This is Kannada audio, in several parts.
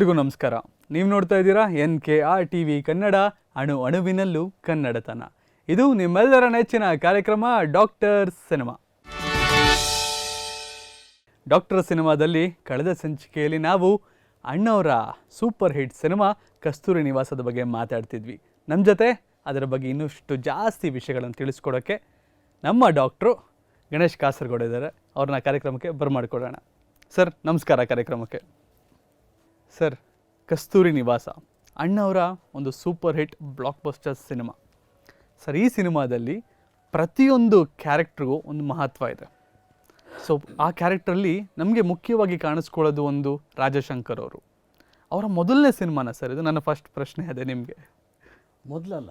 ಎಲ್ರಿಗೂ ನಮಸ್ಕಾರ. ನೀವು ನೋಡ್ತಾ ಇದ್ದೀರಾ N K R T V Kannada, ಅಣು ಅಣುವಿನಲ್ಲೂ ಕನ್ನಡತನ. ಇದು ನಿಮ್ಮೆಲ್ಲರ ನೆಚ್ಚಿನ ಕಾರ್ಯಕ್ರಮ ಡಾಕ್ಟರ್ ಸಿನಿಮಾ. ಡಾಕ್ಟರ್ ಸಿನಿಮಾದಲ್ಲಿ ಕಳೆದ ಸಂಚಿಕೆಯಲ್ಲಿ ನಾವು ಅಣ್ಣವರ ಸೂಪರ್ ಹಿಟ್ ಸಿನಿಮಾ ಕಸ್ತೂರಿ ನಿವಾಸದ ಬಗ್ಗೆ ಮಾತಾಡ್ತಿದ್ವಿ. ನಮ್ಮ ಜೊತೆ ಅದರ ಬಗ್ಗೆ ಇನ್ನಷ್ಟು ಜಾಸ್ತಿ ವಿಷಯಗಳನ್ನು ತಿಳಿಸ್ಕೊಡೋಕ್ಕೆ ನಮ್ಮ ಡಾಕ್ಟ್ರು ಗಣೇಶ್ ಕಾಸರಗೋಡ ಇದ್ದಾರೆ. ಅವ್ರನ್ನ ಕಾರ್ಯಕ್ರಮಕ್ಕೆ ಬರ್ಮಾಡ್ಕೊಡೋಣ ಸರ್, ನಮಸ್ಕಾರ ಕಾರ್ಯಕ್ರಮಕ್ಕೆ. ಸರ್ ಕಸ್ತೂರಿ ನಿವಾಸ. ಅಣ್ಣವರ ಒಂದು super hit blockbuster cinema. Sir ಈ ಸಿನಿಮಾದಲ್ಲಿ ಪ್ರತಿಯೊಂದು ಕ್ಯಾರೆಕ್ಟ್ರಿಗೂ ಒಂದು ಮಹತ್ವ ಇದೆ. ಸೊ ಆ ಕ್ಯಾರೆಕ್ಟ್ರಲ್ಲಿ ನಮಗೆ ಮುಖ್ಯವಾಗಿ ಕಾಣಿಸ್ಕೊಳ್ಳೋದು ಒಂದು ರಾಜಶಂಕರ್ ಅವರು. ಅವರ ಮೊದಲನೇ ಸಿನಿಮಾನ ಸರ್? ಇದು ನನ್ನ ಫಸ್ಟ್ ಪ್ರಶ್ನೆ ಅದೇ ನಿಮಗೆ. ಮೊದಲಲ್ಲ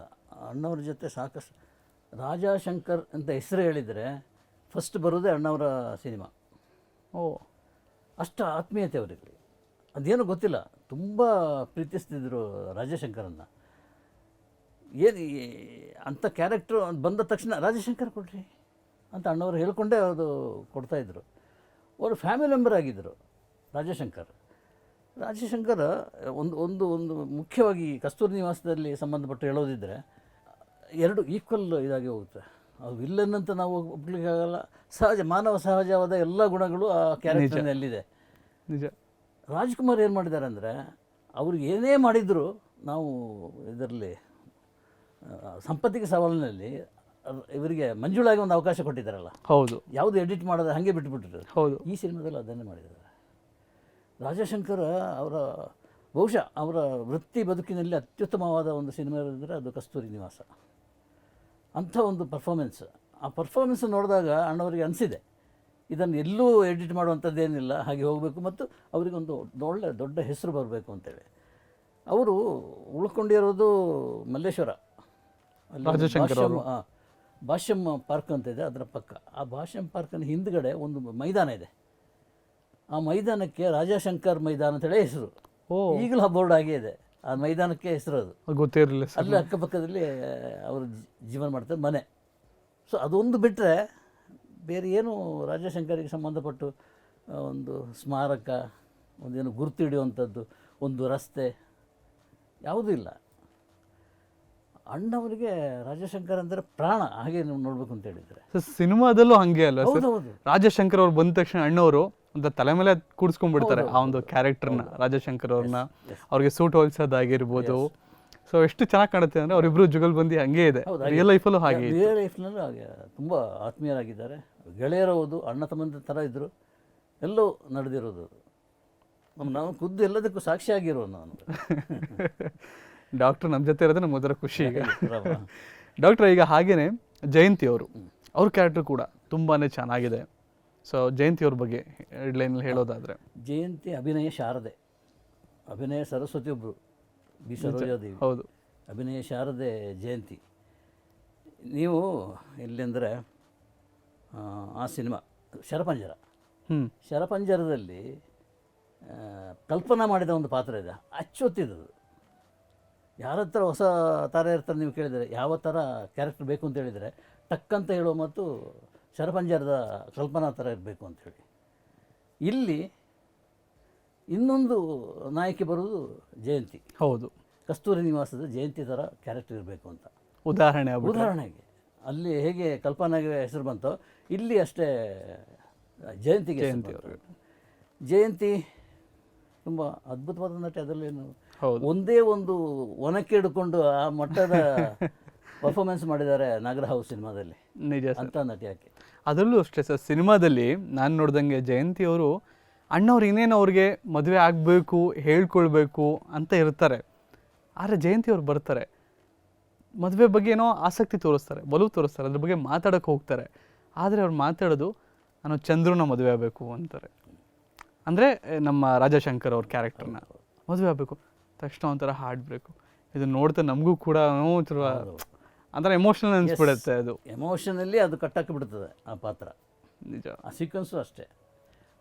ಅಣ್ಣವ್ರ ಜೊತೆ ಸಾಕಷ್ಟು ರಾಜಶಂಕರ್ ಅಂತ ಹೆಸರು ಹೇಳಿದರೆ ಫಸ್ಟ್ ಬರೋದೇ ಅಣ್ಣವರ ಸಿನಿಮಾ. ಓ. ಅಷ್ಟು ಆತ್ಮೀಯತೆ ಅವರಿಗೆ. ಅದೇನು ಗೊತ್ತಿಲ್ಲ. ತುಂಬ ಪ್ರೀತಿಸ್ತಿದ್ರು ರಾಜಶಂಕರನ್ನು. ಏನು ಅಂಥ ಕ್ಯಾರೆಕ್ಟ್ರು ಬಂದ ತಕ್ಷಣ ರಾಜಶಂಕರ್ ಕೊಡ್ರಿ ಅಂತ ಅಣ್ಣವರು ಹೇಳ್ಕೊಂಡೇ ಅದು ಕೊಡ್ತಾಯಿದ್ರು ಅವರು ಫ್ಯಾಮಿಲಿ ಮೆಂಬರ್ ಆಗಿದ್ದರು ರಾಜಶಂಕರ್. ರಾಜಶಂಕರ್ ಒಂದು ಒಂದು ಒಂದು ಮುಖ್ಯವಾಗಿ ಕಸ್ತೂರಿ ನಿವಾಸದಲ್ಲಿ ಸಂಬಂಧಪಟ್ಟು ಹೇಳೋದಿದ್ದರೆ ಎರಡು ಈಕ್ವಲ್ ಇದಾಗಿ ಹೋಗುತ್ತೆ. ಅದು ವಿಲ್ಲನ್ ಅಂತ ನಾವು ಒಪ್ಲಿಕ್ಕಾಗಲ್ಲ ಸಹಜ ಮಾನವ ಸಹಜವಾದ ಎಲ್ಲ ಗುಣಗಳು ಆ ಕ್ಯಾರೆಕ್ಟರ್ನಲ್ಲಿದೆ ನಿಜ. ರಾಜ್ಕುಮಾರ್ ಏನು ಮಾಡಿದ್ದಾರೆ ಅಂದರೆ ಅವ್ರಿಗೆ ಏನೇ ಮಾಡಿದರೂ ನಾವು ಇದರಲ್ಲಿ ಸಂಪತ್ತಿಗೆ ಸವಾಲಿನಲ್ಲಿ ಇವರಿಗೆ ಮಂಜುಳಾಗಿ ಒಂದು ಅವಕಾಶ ಕೊಟ್ಟಿದ್ದಾರಲ್ಲ. ಹೌದು. ಯಾವುದು ಎಡಿಟ್ ಮಾಡೋದು ಹಾಗೆ ಬಿಟ್ಟುಬಿಟ್ಟಿದ್ರು ಹೌದು. ಈ ಸಿನಿಮಾದಲ್ಲಿ ಅದನ್ನೇ ಮಾಡಿದ್ದಾರೆ. ರಾಜಶಂಕರ್ ಅವರ ಬಹುಶಃ ಅವರ ವೃತ್ತಿ ಬದುಕಿನಲ್ಲಿ ಅತ್ಯುತ್ತಮವಾದ ಒಂದು ಸಿನಿಮಾ ಇರೋದಂದರೆ ಅದು ಕಸ್ತೂರಿ ನಿವಾಸ. ಅಂಥ ಒಂದು ಪರ್ಫಾರ್ಮೆನ್ಸ್ ಆ ಪರ್ಫಾರ್ಮೆನ್ಸ್ ನೋಡಿದಾಗ ಅಣ್ಣವರಿಗೆ ಅನಿಸಿದೆ ಇದನ್ನು ಎಲ್ಲೂ ಎಡಿಟ್ ಮಾಡುವಂಥದ್ದೇನಿಲ್ಲ ಹಾಗೆ ಹೋಗಬೇಕು ಮತ್ತು ಅವರಿಗೊಂದು ಒಳ್ಳೆ ದೊಡ್ಡ ಹೆಸರು ಬರಬೇಕು ಅಂತೇಳಿ. ಅವರು ಉಳ್ಕೊಂಡಿರೋದು ಮಲ್ಲೇಶ್ವರ. ಭಾಷ್ಯಂ- ಪಾರ್ಕ್ ಅಂತ ಇದೆ ಅದರ ಪಕ್ಕ. ಆ ಭಾಷ್ಯಂ ಪಾರ್ಕಿನ ಹಿಂದ್ಗಡೆ ಒಂದು ಮೈದಾನ ಇದೆ. ಆ ಮೈದಾನಕ್ಕೆ ರಾಜಾಶಂಕರ್ ಮೈದಾನ ಅಂತೇಳಿ ಹೆಸರು. ಈಗಲೂ ಆ ಬೋರ್ಡ್ ಆಗೇ ಇದೆ. ಆ ಮೈದಾನಕ್ಕೆ ಹೆಸರು ಅದು. ಗೊತ್ತಿರಲಿಲ್ಲ ಅಲ್ಲಿ ಅಕ್ಕಪಕ್ಕದಲ್ಲಿ ಅವರು ಜೀವನ ಮಾಡ್ತಾರೆ ಮನೆ. ಸೊ ಅದೊಂದು ಬಿಟ್ಟರೆ ಬೇರೆ ಏನು ರಾಜಶಂಕರಿಗೆ ಸಂಬಂಧಪಟ್ಟು ಒಂದು ಸ್ಮಾರಕ ಒಂದೇನು ಗುರುತು ಹಿಡಿಯುವಂಥದ್ದು ಒಂದು ರಸ್ತೆ ಯಾವುದೂ ಇಲ್ಲ. ಅಣ್ಣವರಿಗೆ ರಾಜಶಂಕರ್ ಅಂದರೆ ಪ್ರಾಣ ಹಾಗೆ ನೀವು ನೋಡಬೇಕು ಅಂತ ಹೇಳಿದರೆ. ಸರ್ ಸಿನಿಮಾದಲ್ಲೂ ಹಂಗೆ ಅಲ್ಲ ರಾಜಶಂಕರ್ ಅವ್ರು ಬಂದ ತಕ್ಷಣ ಅಣ್ಣವರು ಒಂದು ತಲೆ ಮೇಲೆ ಕೂಡಿಸ್ಕೊಂಡ್ಬಿಡ್ತಾರೆ ಆ ಒಂದು ಕ್ಯಾರೆಕ್ಟರ್ನ ರಾಜಶಂಕರ್ ಅವ್ರನ್ನ. ಅವ್ರಿಗೆ ಸೂಟ್ ಹೋಲಿಸೋದಾಗಿರ್ಬೋದು. ಸೊ ಎಷ್ಟು ಚೆನ್ನಾಗಿ ಕಾಣುತ್ತೆ ಅಂದ್ರೆ ಜುಗಲ್ ಬಂದಿ ಹಂಗೆ ಇದೆ. ರಿಯಲ್ ಲೈಫಲ್ಲೂ ಹಾಗೆ. ರಿಯಲ್ ಲೈಫ್ನಲ್ಲೂ ಹಾಗೆ ತುಂಬ ಆತ್ಮೀಯರಾಗಿದ್ದಾರೆ. ಗೆಳೆಯರವುದು ಅಣ್ಣ ತಮ್ಮಂದ ಥರ ಇದ್ದರು ಎಲ್ಲೂ ನಡೆದಿರೋದು. ನಮ್ಮ ನಾವು ಖುದ್ದು ಎಲ್ಲದಕ್ಕೂ ಸಾಕ್ಷಿಯಾಗಿರೋ ನಾನು. ಡಾಕ್ಟರ್ ನಮ್ಮ ಜೊತೆ ಇರೋದು ಮೊದಲ ಒಂಥರ ಖುಷಿ ಈಗ. ಡಾಕ್ಟರ್ ಈಗ ಹಾಗೇನೆ ಜಯಂತಿ ಅವರು ಅವ್ರ ಕ್ಯಾರೆಕ್ಟರ್ ಕೂಡ ತುಂಬಾ ಚೆನ್ನಾಗಿದೆ. ಸೊ ಜಯಂತಿ ಅವ್ರ ಬಗ್ಗೆ ಲೈನಲ್ಲಿ ಹೇಳೋದಾದ್ರೆ. ಜಯಂತಿ ಅಭಿನಯ ಶಾರದೆ. ಅಭಿನಯ ಸರಸ್ವತಿ ಒಬ್ಬರು ಬಿ ಸರೋಜಾದೇವಿ ಹೌದು. ಅಭಿನಯ ಶಾರದೆ ಜಯಂತಿ. ನೀವು ಎಲ್ಲಿಂದರೆ ಆ ಸಿನಿಮಾ ಶರಪಂಜರ. ಹ್ಞೂ ಶರಪಂಜರದಲ್ಲಿ ಕಲ್ಪನಾ ಮಾಡಿದ ಒಂದು ಪಾತ್ರ ಇದೆ. ಅಚ್ಚೊತ್ತಿದ್ದು. ಯಾರ ಹತ್ರ ಹೊಸ ಥರ ಇರ್ತಾರೆ ನೀವು ಕೇಳಿದರೆ ಯಾವ ಥರ ಕ್ಯಾರೆಕ್ಟರ್ ಬೇಕು ಅಂತ ಹೇಳಿದರೆ ಟಕ್ಕಂತ ಹೇಳುವ ಮತ್ತು ಶರಪಂಜರದ ಕಲ್ಪನಾ ಥರ ಇರಬೇಕು ಅಂಥೇಳಿ ಇಲ್ಲಿ ಇನ್ನೊಂದು ನಾಯಕಿ ಬರೋದು ಜಯಂತಿ. ಹೌದು. ಕಸ್ತೂರಿ ನಿವಾಸದ ಜಯಂತಿ ಥರ ಕ್ಯಾರೆಕ್ಟರ್ ಇರಬೇಕು ಅಂತ. ಉದಾಹರಣೆ ಉದಾಹರಣೆಗೆ ಅಲ್ಲಿ ಹೇಗೆ ಕಲ್ಪನಾಗೆ ಹೆಸರು ಬಂತೋ ಇಲ್ಲಿ ಅಷ್ಟೇ ಜಯಂತಿಗೆ ಜಯಂತಿ ಜಯಂತಿ ತುಂಬ ಅದ್ಭುತವಾದ ನಟಿ ಅದರಲ್ಲೇನು ಒಂದೇ ಒಂದು ಒನಕ್ಕೆ ಹಿಡ್ಕೊಂಡು ಆ ಮಟ್ಟದ ಪರ್ಫಾರ್ಮೆನ್ಸ್ ಮಾಡಿದ್ದಾರೆ ನಾಗರ ಹೌಸ್ ಸಿನಿಮಾದಲ್ಲಿ. ನಿಜ ಅಂತ ನಟಿ ಆಕೆ ಅದರಲ್ಲೂ ಅಷ್ಟೇ ಸರ್ ಸಿನಿಮಾದಲ್ಲಿ ನಾನು ನೋಡ್ದಂಗೆ ಜಯಂತಿ ಅವರು ಅಣ್ಣವ್ರು ಇನ್ನೇನು ಅವ್ರಿಗೆ ಮದುವೆ ಆಗಬೇಕು ಹೇಳ್ಕೊಳ್ಬೇಕು ಅಂತ ಇರ್ತಾರೆ. ಆದರೆ ಜಯಂತಿ ಅವ್ರು ಬರ್ತಾರೆ. ಮದುವೆ ಬಗ್ಗೆ ಏನೋ ಆಸಕ್ತಿ ತೋರಿಸ್ತಾರೆ ಬಲು ತೋರಿಸ್ತಾರೆ ಅದ್ರ ಬಗ್ಗೆ ಮಾತಾಡೋಕೆ ಹೋಗ್ತಾರೆ. ಆದರೆ ಅವ್ರು ಮಾತಾಡೋದು ನಾನು ಚಂದ್ರನ ಮದುವೆ ಆಗಬೇಕು ಅಂತಾರೆ. ಅಂದರೆ ನಮ್ಮ ರಾಜಶಂಕರ್ ಅವ್ರ ಕ್ಯಾರೆಕ್ಟರ್ನ ಮದುವೆ ಆಗಬೇಕು ತಕ್ಷಣ ಒಂಥರ ಹಾಡ್ಬೇಕು ಇದು ನೋಡ್ತಾ ನಮಗೂ ಕೂಡ ಒಂಥರ ಅಂದರೆ ಎಮೋಷನಲ್ ಅನಿಸ್ಬಿಡುತ್ತೆ ಅದು. ಎಮೋಷನಲ್ಲಿ ಅದು ಕಟ್ಟಾಕಿ ಬಿಡ್ತದೆ ಆ ಪಾತ್ರ. ನಿಜ. ಆ ಸೀಕ್ವೆನ್ಸು ಅಷ್ಟೇ.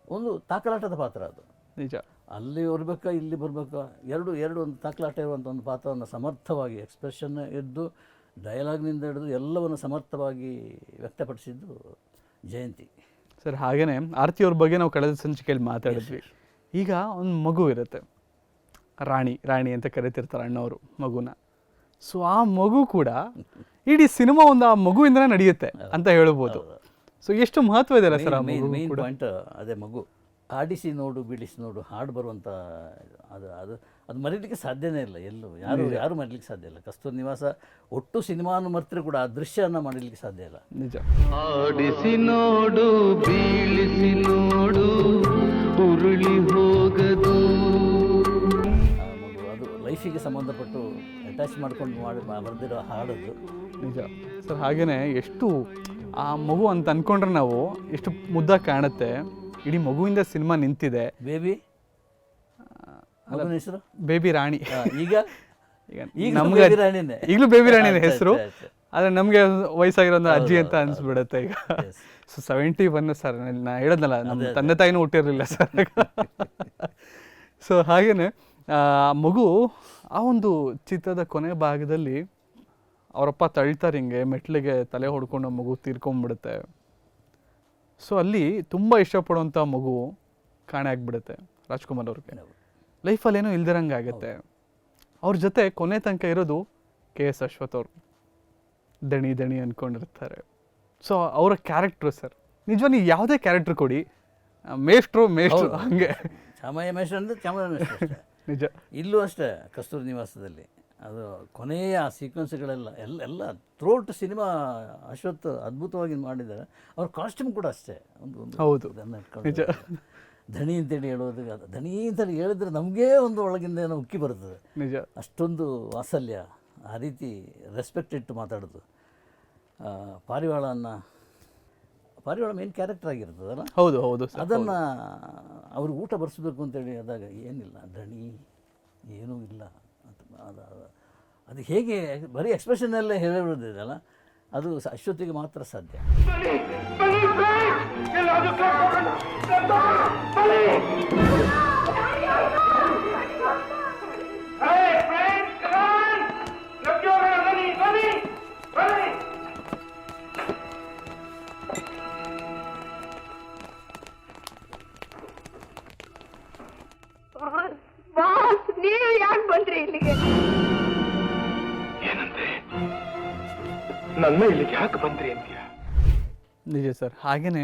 ಒಂದು ತಾಕಲಾಟದ ಪಾತ್ರ ಅದು. ನಿಜ. ಅಲ್ಲಿ ಬರ್ಬೇಕಾ ಇಲ್ಲಿ ಬರ್ಬೇಕಾ? ಎರಡು ಎರಡು ಒಂದು ತಾಕಲಾಟ ಇರುವಂಥ ಒಂದು ಪಾತ್ರವನ್ನು ಸಮರ್ಥವಾಗಿ ಎಕ್ಸ್ಪ್ರೆಷನ್ ಇದ್ದು ಡಯಲಾಗ್ನಿಂದ ಹಿಡಿದು ಎಲ್ಲವನ್ನು ಸಮರ್ಥವಾಗಿ ವ್ಯಕ್ತಪಡಿಸಿದ್ದು ಜಯಂತಿ. ಸರ್ ಹಾಗೇನೆ ಆರತಿ ಅವ್ರ ಬಗ್ಗೆ ನಾವು ಕಳೆದ ಸಂಚಿಕೆಯಲ್ಲಿ ಮಾತಾಡಿದ್ವಿ. ಈಗ ಒಂದು ಮಗು ಇರುತ್ತೆ. ರಾಣಿ ರಾಣಿ ಅಂತ ಕರಿತಿರ್ತಾರೆ ಅಣ್ಣವರು ಮಗುನ. ಸೊ ಆ ಮಗು ಕೂಡ ಇಡೀ ಸಿನಿಮಾ ಒಂದು ಆ ಮಗುವಿಂದನೇ ನಡೆಯುತ್ತೆ ಅಂತ ಹೇಳ್ಬೋದು. ಸೊ ಎಷ್ಟು ಮಹತ್ವ ಇದೆ ಸರ್ ಆ ಮೇನ್ ಮಗು ಮೇನ್ ಪಾಯಿಂಟ್ ಅದೇ ಮಗು ಆಡಿಸಿ ನೋಡು ಬಿಡಿಸಿ ನೋಡು ಹಾಡು ಬರುವಂಥ ಅದು ಅದು ಅದು ಮರೀಲಿಕ್ಕೆ ಸಾಧ್ಯನೇ ಇಲ್ಲ ಎಲ್ಲೂ. ಯಾರು ಯಾರು ಮರೀಲಿಕ್ಕೆ ಸಾಧ್ಯ ಇಲ್ಲ. ಕಸ್ತೂರಿ ನಿವಾಸ ಒಟ್ಟು ಸಿನಿಮಾನು ಮರೆತರೂ ಕೂಡ ಆ ದೃಶ್ಯನ ಮಾಡಲಿಕ್ಕೆ ಸಾಧ್ಯ ಇಲ್ಲ. ನಿಜ. ಆಡಿಸಿ ನೋಡು ಬೀಳಿಸಿ ನೋಡು ಉರುಳಿ ಹೋಗದು. ಆ ಮಗು ಅದು ಲೈಫಿಗೆ ಸಂಬಂಧಪಟ್ಟು ಅಟ್ಯಾಚ್ ಮಾಡ್ಕೊಂಡು ಮಾಡಿ ಬರೆದಿರೋ ಹಾಡದು. ನಿಜ. ಸರ್ ಹಾಗೆಯೇ ಎಷ್ಟು ಆ ಮಗು ಅಂತ ಅನ್ಕೊಂಡ್ರೆ ನಾವು ಎಷ್ಟು ಮುದ್ದಾಗಿ ಕಾಣುತ್ತೆ. ಇಡೀ ಮಗುವಿಂದ ಸಿನಿಮಾ ನಿಂತಿದೆ. ಬೇಬಿ? ಹೆಸರು? ಬೇಬಿ ರಾಣಿ. ಈಗ? ಈಗ ನಮ್ಗೆ. ಈಗಲೂ ಬೇಬಿ ರಾಣಿ ಹೆಸರು. ಆದ್ರೆ ನಮ್ಗೆ ವಯಸ್ಸಾಗಿರೋ ಒಂದು ಅಜ್ಜಿ ಅಂತ ಅನ್ಸ್ಬಿಡುತ್ತೆ ಈಗ. ಸೊ ಸೆವೆಂಟಿ ಒನ್ ಸರ್ ನಾ ಹೇಳದ್ನಲ್ಲ ನಮ್ಮ ತಂದೆ ತಾಯಿನೂ ಹುಟ್ಟಿರಲಿಲ್ಲ ಸರ್ ಸೊ ಹಾಗೇನೆ ಆ ಮಗು ಆ ಒಂದು ಚಿತ್ರದ ಕೊನೆ ಭಾಗದಲ್ಲಿ ಅವರಪ್ಪ ತಳ್ತಾರೆ ಹಿಂಗೆ ಮೆಟ್ಲಿಗೆ ತಲೆ ಹೊಡ್ಕೊಂಡು ಮಗು ತೀರ್ಕೊಂಡ್ಬಿಡುತ್ತೆ ಸೊ ಅಲ್ಲಿ ತುಂಬ ಇಷ್ಟಪಡುವಂಥ ಮಗು ಕಾಣೆ ಆಗಿಬಿಡುತ್ತೆ ರಾಜ್ಕುಮಾರ್ ಅವ್ರಿಗೆ. ಲೈಫಲ್ಲಿ ಏನೋ ಇಲ್ದಿರಂಗೆ ಆಗುತ್ತೆ. ಅವ್ರ ಜೊತೆ ಕೊನೆ ತನಕ ಇರೋದು ಕೆ ಎಸ್ ಅಶ್ವಥ್ ಅವರು. ದಣಿ ದಣಿ ಅನ್ಕೊಂಡಿರ್ತಾರೆ. ಸೊ ಅವರ ಕ್ಯಾರೆಕ್ಟ್ರು ಸರ್. ನಿಜವಾಗಿ ನೀವು ಯಾವುದೇ ಕ್ಯಾರೆಕ್ಟ್ರ್ ಕೊಡಿ. ಮೇಷ್ಟ್ರು ಮೇಷ್ಟ್ರು ಹಂಗೆ. ಚಾಮಯ್ಯ ಮೇಷ್ಟ್ರು ಅಂದರೆ ಚಾಮರಾಜ ಮೇಷ್ಟ್ರು ನಿಜ. ಇಲ್ಲೂ ಅಷ್ಟೇ ಕಸ್ತೂರಿ ನಿವಾಸದಲ್ಲಿ. ಅದು ಕೊನೆಯ ಆ ಸೀಕ್ವೆನ್ಸ್ಗಳೆಲ್ಲ ಎಲ್ಲ ಎಲ್ಲ ಥ್ರೋಟ್ ಸಿನಿಮಾ ಅಶ್ವತ್ ಅದ್ಭುತವಾಗಿ ಮಾಡಿದ್ದಾರೆ. ಅವ್ರ ಕಾಸ್ಟ್ಯೂಮ್ ಕೂಡ ಅಷ್ಟೇ. ಒಂದು ಒಂದು ಹೌದು. ನಿಜ. ಧಣಿ ಅಂತೇಳಿ ಹೇಳೋದು ಅದು ಧಣಿ ಅಂತೇಳಿ ಹೇಳಿದ್ರೆ ನಮಗೇ ಒಂದು ಒಳಗಿಂದ ಏನೋ ಉಕ್ಕಿ ಬರ್ತದೆ ನಿಜ. ಅಷ್ಟೊಂದು ವಾತ್ಸಲ್ಯ ಆ ರೀತಿ ರೆಸ್ಪೆಕ್ಟ್ ಇಟ್ಟು ಮಾತಾಡೋದು. ಅನ್ನ ಪಾರಿವಾಳ ಮೇನ್ ಕ್ಯಾರೆಕ್ಟರ್ ಆಗಿರ್ತದಲ್ಲ? ಹೌದು ಹೌದು ಅದನ್ನು ಅವ್ರಿಗೆ ಊಟ ಬರೆಸಬೇಕು ಅಂತೇಳಿ ಆದಾಗ ಏನಿಲ್ಲ ಧಣಿ ಏನೂ ಇಲ್ಲ. ಅದು ಅದು- ಹೇಗೆ ಬರೀ ಎಕ್ಸ್ಪ್ರೆಷನ್ನಲ್ಲೇ ಹೇಳಿರೋದಿದೆಯಲ್ಲ ಅದು ಅಶ್ವತಿಗೆ ಮಾತ್ರ ಸಾಧ್ಯ ಬಾಸ್ ನೀವು ಯಾಕೆ ಬಂದ್ರಿ ಇಲ್ಲಿಗೆ? ಏನಂತೆ? ನನ್ನ ಇಲ್ಲಿಗೆ ಯಾಕೆ ಬಂದ್ರಿ ಅಂತೀಯ? ನಿಜ ಸರ್ ಹಾಗೇನೆ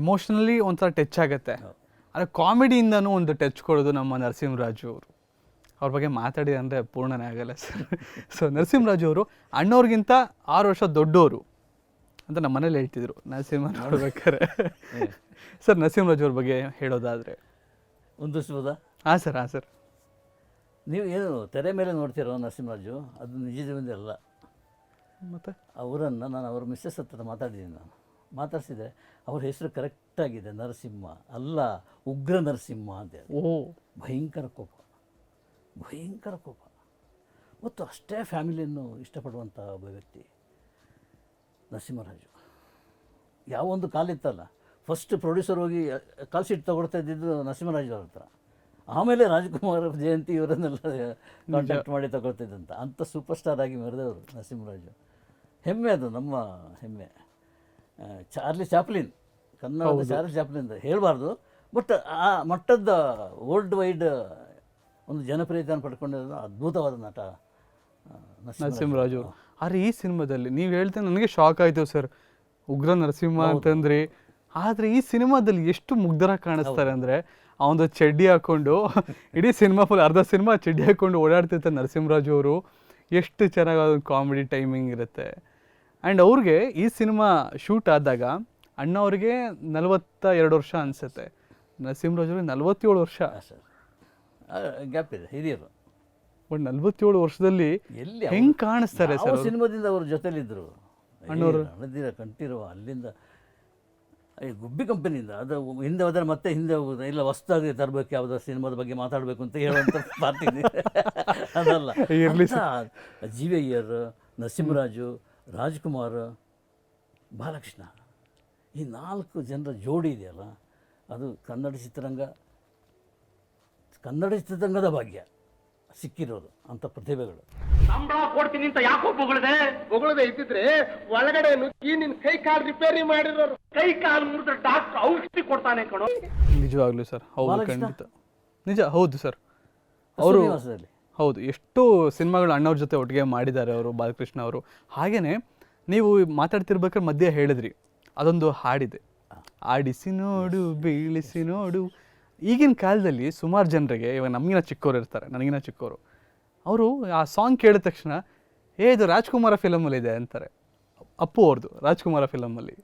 ಎಮೋಷ್ನಲಿ ಒಂಥರ ಟಚ್ ಆಗುತ್ತೆ. ಆದರೆ ಕಾಮಿಡಿಯಿಂದನೂ ಒಂದು ಟಚ್ ಕೊಡೋದು ನಮ್ಮ ನರಸಿಂಹರಾಜು ಅವರು. ಅವ್ರ ಬಗ್ಗೆ ಮಾತಾಡಿ ಅಂದರೆ ಪೂರ್ಣನೇ ಆಗಲ್ಲ ಸರ್. ಸೊ ನರಸಿಂಹರಾಜು ಅವರು ಅಣ್ಣವ್ರಿಗಿಂತ ಆರು ವರ್ಷ ದೊಡ್ಡವರು ಅಂತ ನಮ್ಮ ಮನೇಲಿ ಹೇಳ್ತಿದ್ರು. ನರಸಿಂಹ ನೋಡ್ಬೇಕಾರೆ ಸರ್ ನರಸಿಂಹರಾಜು ಅವ್ರ ಬಗ್ಗೆ ಹೇಳೋದಾದರೆ. ಒಂದು ಹಾಂ ಸರ್ ಹಾಂ ಸರ್. ನೀವು ಏನು ತೆರೆ ಮೇಲೆ ನೋಡ್ತೀರೋ ನರಸಿಂಹರಾಜು? ಅದು ನಿಜ ಜೀವನದ ಅಲ್ಲ. ಮತ್ತೆ? ಅವರನ್ನು ನಾನು ಅವ್ರ ಮಿಸ್ಸಸ್ ಹತ್ರ ಮಾತಾಡಿದ್ದೀನಿ ನಾನು. ಮಾತಾಡಿಸಿದೆ ಅವ್ರ ಹೆಸರು ಕರೆಕ್ಟಾಗಿದೆ ನರಸಿಂಹ. ಅಲ್ಲ ಉಗ್ರ ನರಸಿಂಹ ಅಂತ ಹೇಳಿ. ಓ ಭಯಂಕರ ಕೋಪ. ಭಯಂಕರ ಕೋಪ. ಮತ್ತು ಅಷ್ಟೇ ಫ್ಯಾಮಿಲಿಯನ್ನು ಇಷ್ಟಪಡುವಂಥ ಒಬ್ಬ ವ್ಯಕ್ತಿ ನರಸಿಂಹರಾಜು. ಯಾವೊಂದು ಕಾಲಿತ್ತಲ್ಲ ಫಸ್ಟ್ ಪ್ರೊಡ್ಯೂಸರ್ ಹೋಗಿ ಕಾಲ್ ಶೀಟ್ ತಗೊಳ್ತಾ ಇದ್ದಿದ್ದು ನರಸಿಂಹರಾಜು ಅವ್ರ ಹತ್ರ. ಆಮೇಲೆ ರಾಜ್ಕುಮಾರ್ ಜಯಂತಿ ಇವರನ್ನೆಲ್ಲ ಕಾಂಟ್ಯಾಕ್ಟ್ ಮಾಡಿ ತಗೊಳ್ತಿದ್ದಂತ. ಅಂತ ಸೂಪರ್ ಸ್ಟಾರ್ ಆಗಿ ಮೆರೆದವರು ನರಸಿಂಹರಾಜು. ಹೆಮ್ಮೆ ಅದು ನಮ್ಮ ಹೆಮ್ಮೆ. Charlie Chaplin Kannada Charlie Chaplin ಹೇಳಬಾರ್ದು. ಬಟ್ ಆ ಮಟ್ಟದ ವರ್ಲ್ಡ್ ವೈಡ್ ಒಂದು ಜನಪ್ರಿಯತೆಯನ್ನು ಪಡ್ಕೊಂಡಿರೋದು ಅದ್ಭುತವಾದ ನಟ ನರಸಿಂಹರಾಜು. ಆದರೆ ಈ ಸಿನಿಮಾದಲ್ಲಿ ನೀವು ಹೇಳ್ತಾ ನನಗೆ ಶಾಕ್ ಆಯಿತು ಸರ್. ಉಗ್ರ ನರಸಿಂಹ ಅಂತಂದ್ರಿ ಆದರೆ ಈ ಸಿನಿಮಾದಲ್ಲಿ ಎಷ್ಟು ಮುಗ್ಧರ ಕಾಣಿಸ್ತಾರೆ ಅಂದರೆ ಅವನು ಒಂದು ಚಡ್ಡಿ ಹಾಕೊಂಡು ಇಡೀ ಸಿನಿಮಾ ಫುಲ್ ಅರ್ಧ ಸಿನಿಮಾ ಚಡ್ಡಿ ಹಾಕೊಂಡು ಓಡಾಡ್ತಿರ್ತಾರೆ ನರಸಿಂಹರಾಜು ಅವರು. ಎಷ್ಟು ಚೆನ್ನಾಗಿ ಅದೊಂದು ಕಾಮಿಡಿ ಟೈಮಿಂಗ್ ಇರುತ್ತೆ. ಆ್ಯಂಡ್ ಅವ್ರಿಗೆ ಈ ಸಿನಿಮಾ ಶೂಟ್ ಆದಾಗ ಅಣ್ಣ ಅವ್ರಿಗೆ ನಲವತ್ತ ಎರಡು ವರ್ಷ ಅನಿಸುತ್ತೆ. ನರಸಿಂಹರಾಜು ಅವ್ರಿಗೆ ನಲವತ್ತೇಳು ವರ್ಷ. ಸರ್. ಗ್ಯಾಪ್ ಇದೆ ಹಿರಿಯರು. ಒಂದು ನಲವತ್ತೇಳು ವರ್ಷದಲ್ಲಿ ಎಲ್ಲಿ ಹೆಂಗೆ ಕಾಣಿಸ್ತಾರೆ ಸರ್ ಸಿನಿಮಾದಿಂದ ಅವ್ರ ಜೊತೆಲಿದ್ದರು ಅಣ್ಣವರು? ಕಂಠೀರವ ಅಲ್ಲಿಂದ ಈ ಗುಬ್ಬಿ ಕಂಪನಿಯಿಂದ ಅದು ಹಿಂದೆ ಹೋದರೆ ಮತ್ತೆ ಹಿಂದೆ ಹೋಗುದು ಇಲ್ಲ ಹೊಸ್ದಾಗಿ ತರಬೇಕು ಯಾವುದೋ ಸಿನಿಮಾದ ಬಗ್ಗೆ ಮಾತಾಡಬೇಕು ಅಂತ ಹೇಳುವಂಥ ಪಾರ್ಟಿ ಅದಲ್ಲ. ಇರಲಿ ಜೀವಯ್ಯರ್ ನರಸಿಂಹರಾಜು ರಾಜ್ಕುಮಾರ್ ಬಾಲಕೃಷ್ಣ. ಈ ನಾಲ್ಕು ಜನರ ಜೋಡಿ ಇದೆಯಲ್ಲ ಅದು ಕನ್ನಡ ಚಿತ್ರರಂಗ ಕನ್ನಡ ಚಿತ್ರರಂಗದ ಭಾಗ್ಯ ಸಿಕ್ಕಿರೋದು ಅಂಥ ಪ್ರತಿಭೆಗಳು. ಸಂಬಳ ಕೊಡ್ತೀನಿ ಅಂತ ಯಾಕೋ ಬೊಗಳದೆ? ಬೊಗಳದೆ ಇದ್ದಿದ್ರೆ ಒಳಗಡೆ ನುಗ್ಗಿ ನಿನ್ ಕೈ ಕಾಲು ರಿಪೇರಿ ಮಾಡಿರೋರು. ಕೈ ಕಾಲು ಮುರಿದ್ರೆ ಡಾಕ್ಟರ್ ಔಷಧಿ ಕೊಡ್ತಾನೆ ಕಣೋ. ನಿಜವಾಗ್ಲೂ ಸರ್ ಹೌದು ಖಂಡಿತ. ನಿಜ ಹೌದು ಸರ್. ಅವರು ಹೌದು ಎಷ್ಟು ಸಿನಿಮಾಗಳು ಅಣ್ಣವ್ರ ಜೊತೆ ಒಟ್ಟಿಗೆ ಮಾಡಿದ್ದಾರೆ ಅವರು ಬಾಲಕೃಷ್ಣ ಅವರು. ಹಾಗೇನೆ ನೀವು ಮಾತಾಡ್ತಿರ್ಬೇಕಾದ್ರೆ ಮಧ್ಯೆ ಹೇಳಿದ್ರಿ ಅದೊಂದು ಹಾಡಿದೆ. ಆಡಿಸಿ ನೋಡು ಬೀಳಿಸಿ ನೋಡು. ಈಗಿನ ಕಾಲದಲ್ಲಿ ಸುಮಾರು ಜನರಿಗೆ ಇವಾಗ ನಮಗಿನ ಚಿಕ್ಕವರು ಇರ್ತಾರೆ ನನಗಿನ ಚಿಕ್ಕವರು ಅವರು ಆ ಸಾಂಗ್ ಕೇಳಿದ ತಕ್ಷಣ ಏ ಇದು ರಾಜ್ಕುಮಾರ ಫಿಲಮಲ್ಲಿ ಇದೆ ಅಂತಾರೆ. ಅಪ್ಪು ಅವ್ರದ್ದು ರಾಜ್ಕುಮಾರ ಫಿಲಮಲ್ಲಿ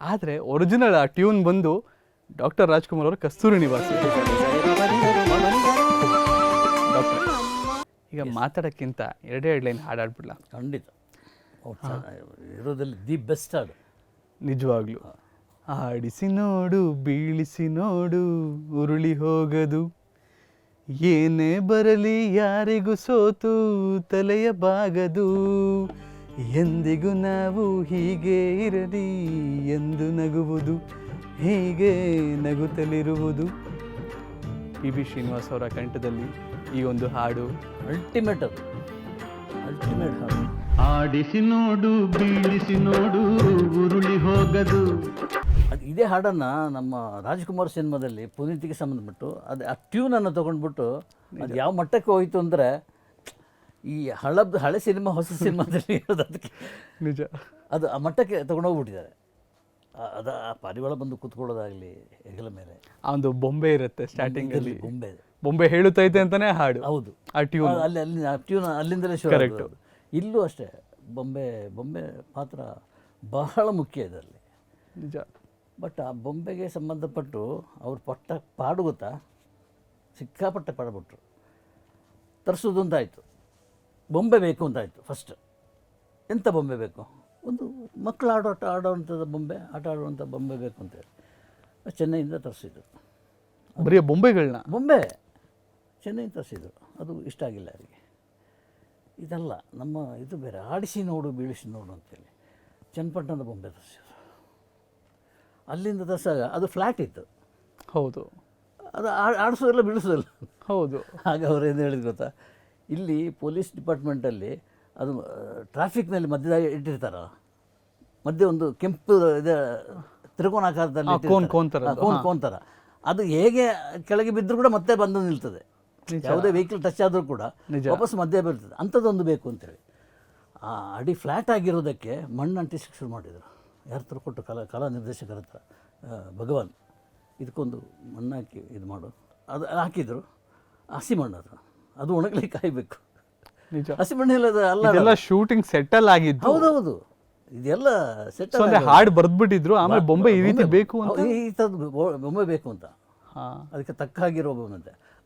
ಆದರೆ ಒರಿಜಿನಲ್ ಆ ಟ್ಯೂನ್ ಬಂದು ಡಾಕ್ಟರ್ ರಾಜ್ಕುಮಾರ್ ಅವರು ಕಸ್ತೂರಿ ನಿವಾಸ. ಡಾಕ್ಟರ್ ಈಗ ಮಾತಾಡೋಕ್ಕಿಂತ ಎರಡೇ ಎರಡು ಲೈನ್ ಹಾಡಾಡ್ಬಿಡ್ಲ? ಖಂಡಿತ. ಇರೋದಲ್ಲಿ ದಿ ಬೆಸ್ಟ್ ಹಾಡು. ನಿಜವಾಗ್ಲೂ. ಆಡಿಸಿ ನೋಡು ಬೀಳಿಸಿ ನೋಡು ಉರುಳಿ ಹೋಗದು. ಏನೇ ಬರಲಿ ಯಾರಿಗೂ ಸೋತು ತಲೆಯ ಬಾಗದು. ಎಂದಿಗೂ ನಾವು ಹೀಗೆ ಇರಲಿ ಎಂದು ನಗುವುದು ಹೀಗೆ ನಗುತ್ತಲಿರುವುದು. ಪಿ ಬಿ ಶ್ರೀನಿವಾಸ್ ಅವರ ಕಂಠದಲ್ಲಿ ಈ ಒಂದು ಹಾಡು. ಅಲ್ಟಿಮೇಟ್ ಅದು. ಅಲ್ಟಿಮೇಟ್ ಹಾಡು. ಆಡಿಸಿ ನೋಡು ಬೀಳಿಸಿ ನೋಡು ಉರುಳಿ ಹೋಗದು. ಇದೇ ಹಾಡನ್ನು ನಮ್ಮ ರಾಜ್ಕುಮಾರ್ ಸಿನಿಮಾದಲ್ಲಿ ಪುನೀತಿಗೆ ಸಂಬಂಧಪಟ್ಟು ಅದು ಆ ಟ್ಯೂನನ್ನು ತೊಗೊಂಡ್ಬಿಟ್ಟು ಅದು ಯಾವ ಮಟ್ಟಕ್ಕೆ ಹೋಯಿತು ಅಂದರೆ ಈ ಹಳ ಹಳೆ ಸಿನಿಮಾ ಹೊಸ ಸಿನಿಮಾದಲ್ಲಿ ಇರೋದು ಅದಕ್ಕೆ. ನಿಜ. ಅದು ಆ ಮಟ್ಟಕ್ಕೆ ತೊಗೊಂಡೋಗ್ಬಿಟ್ಟಿದ್ದಾರೆ ಅದು ಆ ಪಾರಿವಾಳ ಬಂದು ಕೂತ್ಕೊಳ್ಳೋದಾಗಲಿ ಹೆಗಲ ಮೇಲೆ. ಆ ಒಂದು ಬೊಂಬೆ ಇರುತ್ತೆ ಸ್ಟಾರ್ಟಿಂಗಲ್ಲಿ ಬೊಂಬೆ ಬೊಂಬೆ ಹೇಳುತ್ತೈತೆ ಅಂತಾನೆ ಹಾಡು. ಹೌದು. ಆ ಟ್ಯೂನ್ ಅಲ್ಲಿ ಅಲ್ಲಿ ಆ ಟ್ಯೂನ್ ಅಲ್ಲಿಂದಲೇ ಶುರು ಕರೆಕ್ಟ್. ಇಲ್ಲೂ ಅಷ್ಟೇ ಬೊಂಬೆ ಬೊಂಬೆ ಪಾತ್ರ ಬಹಳ ಮುಖ್ಯ ಇದರಲ್ಲಿ. ನಿಜ. ಬಟ್ ಆ ಬೊಂಬೆಗೆ ಸಂಬಂಧಪಟ್ಟು ಅವ್ರು ಪಟ್ಟ ಪಾಡು ಗೊತ್ತಾ ಸಿಕ್ಕಾಪಟ್ಟೆ ಪಾಡ್ಬಿಟ್ರು. ತರಿಸೋದು ಅಂತ ಆಯಿತು ಬೊಂಬೆ ಬೇಕು ಅಂತಾಯಿತು ಫಸ್ಟ್ ಎಂಥ ಬೊಂಬೆ ಬೇಕು? ಒಂದು ಮಕ್ಕಳು ಆಡೋ ಆಟ ಆಡೋವಂಥದ್ದು ಬೊಂಬೆ ಆಟ ಆಡುವಂಥ ಬೊಂಬೆ ಬೇಕು ಅಂತೇಳಿ ಚೆನ್ನೈಯಿಂದ ತರಿಸಿದ್ರು. ಬರೀ ಬೊಂಬೆಗಳನ್ನ ಬೊಂಬೆ. ಚೆನ್ನೈಯಿಂದ ತರಿಸಿದ್ರು. ಅದು ಇಷ್ಟ ಆಗಿಲ್ಲ ಅವರಿಗೆ. ಇದಲ್ಲ ನಮ್ಮ ಇದು ಬೇರೆ ಆಡಿಸಿ ನೋಡು ಬೀಳಿಸಿ ನೋಡು ಅಂತೇಳಿ. ಚನ್ನಪಟ್ಟಣದ ಬೊಂಬೆ ತರಿಸಿದ್ರು. ಅಲ್ಲಿಂದ ದಸಾಗ ಅದು ಫ್ಲ್ಯಾಟ್ ಇತ್ತು. ಹೌದು. ಅದು ಆಡಿಸೋದಿಲ್ಲ ಬಿಡಿಸೋದಿಲ್ಲ ಹೌದು. ಆಗ ಅವ್ರು ಏನು ಹೇಳಿದ್ರು ಗೊತ್ತಾ? ಇಲ್ಲಿ ಪೊಲೀಸ್ ಡಿಪಾರ್ಟ್ಮೆಂಟಲ್ಲಿ ಅದು ಟ್ರಾಫಿಕ್ನಲ್ಲಿ ಮಧ್ಯದಾಗ ಇಟ್ಟಿರ್ತಾರಲ್ಲ. ಮಧ್ಯೆ ಒಂದು ಕೆಂಪು ಇದು ತ್ರಿಕೋನಾಕಾರದಲ್ಲಿ ಆಕಾರದಲ್ಲಿ ಕೋನ್-. ಕೋನ್ ಥರ. ಅದು ಹೇಗೆ ಕೆಳಗೆ ಬಿದ್ದರೂ ಕೂಡ ಮತ್ತೆ ಬಂದು ನಿಲ್ತದೆ. ಯಾವುದೇ ವೆಹಿಕಲ್ ಟಚ್ ಆದರೂ ಕೂಡ. ವಾಪಸ್ ಮಧ್ಯೆ ಬರ್ತದೆ ಅಂಥದ್ದೊಂದು ಬೇಕು ಅಂತೇಳಿ. ಆ ಅಡಿ ಫ್ಲ್ಯಾಟ್ ಆಗಿರೋದಕ್ಕೆ ಮಣ್ಣು ಅಂಟಿಸಿ ಶುರು ಮಾಡಿದರು. ಯಾರ ಹತ್ರ ಕೊಟ್ಟು ಕಲಾ ಕಲಾ ನಿರ್ದೇಶಕರ ಹತ್ರ ಭಗವಾನ್ ಇದಕ್ಕೊಂದು ಮಣ್ಣಾಕಿ ಇದು ಮಾಡು. ಅದು ಹಾಕಿದ್ರು. ಹಸಿ ಮಣ್ಣು ಅದು. ಅದು ಒಣಗಲಿ ಕಾಯಬೇಕು. ಹಸಿ ಮಣ್ಣು ಇಲ್ಲದ ಅಲ್ಲ ಇದೆಲ್ಲ ಶೂಟಿಂಗ್ ಸೆಟಲ್ ಆಗಿದ್ದು. ಹೌದೌದು. ಇದೆಲ್ಲ ಸೆಟ್ ಹಾಡು ಬರೆದ್ಬಿಟ್ಟಿದ್ರು ಆಮೇಲೆ ಬೊಂಬೆ ಈ ರೀತಿ ಬೇಕು ಅಂತ? ಈ ಥರದ ಬೊಂಬೆ ಬೇಕು ಅಂತ. ಹಾ. ಅದಕ್ಕೆ ತಕ್ಕ ಹಾಗಿರೋ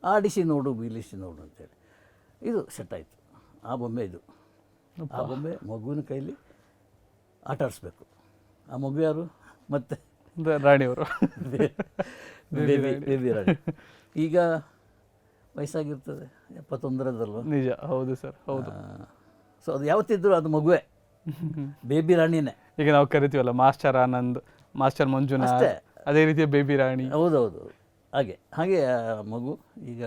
ಆಡಿಸಿ ನೋಡು ಬೀಳಿಸಿ ನೋಡು ಅಂತೇಳಿ. ಇದು ಸೆಟ್ ಆಯಿತು. ಆ ಬೊಂಬೆ ಇದು. ಆ ಬೊಂಬೆ ಮಗುವಿನ ಕೈಲಿ ಆಟ ಆಡಿಸ್ಬೇಕು ಆ ಮಗು ಯಾರು? ಮತ್ತೆ? ರಾಣಿಯವರು ಬೇಬಿ ಬೇಬಿ ರಾಣಿ. ಈಗ ವಯಸ್ಸಾಗಿರ್ತದೆ ಎಪ್ಪತ್ತೊಂದರದಲ್ವ ನಿಜ ಹೌದು ಸರ್ ಹೌದು. ಸೊ ಅದು ಯಾವತ್ತಿದ್ರು ಅದು ಮಗುವೆ. ಬೇಬಿ ರಾಣಿನೇ. ಈಗ ನಾವು ಕರಿತೀವಲ್ಲ ಮಾಸ್ಟರ್ ಆನಂದ್ ಮಾಸ್ಟರ್ ಮಂಜುನಾಥ್ ಅದೇ ರೀತಿಯ ಬೇಬಿ ರಾಣಿ. ಹೌದೌದು. ಹಾಗೆ ಹಾಗೆ ಮಗು ಈಗ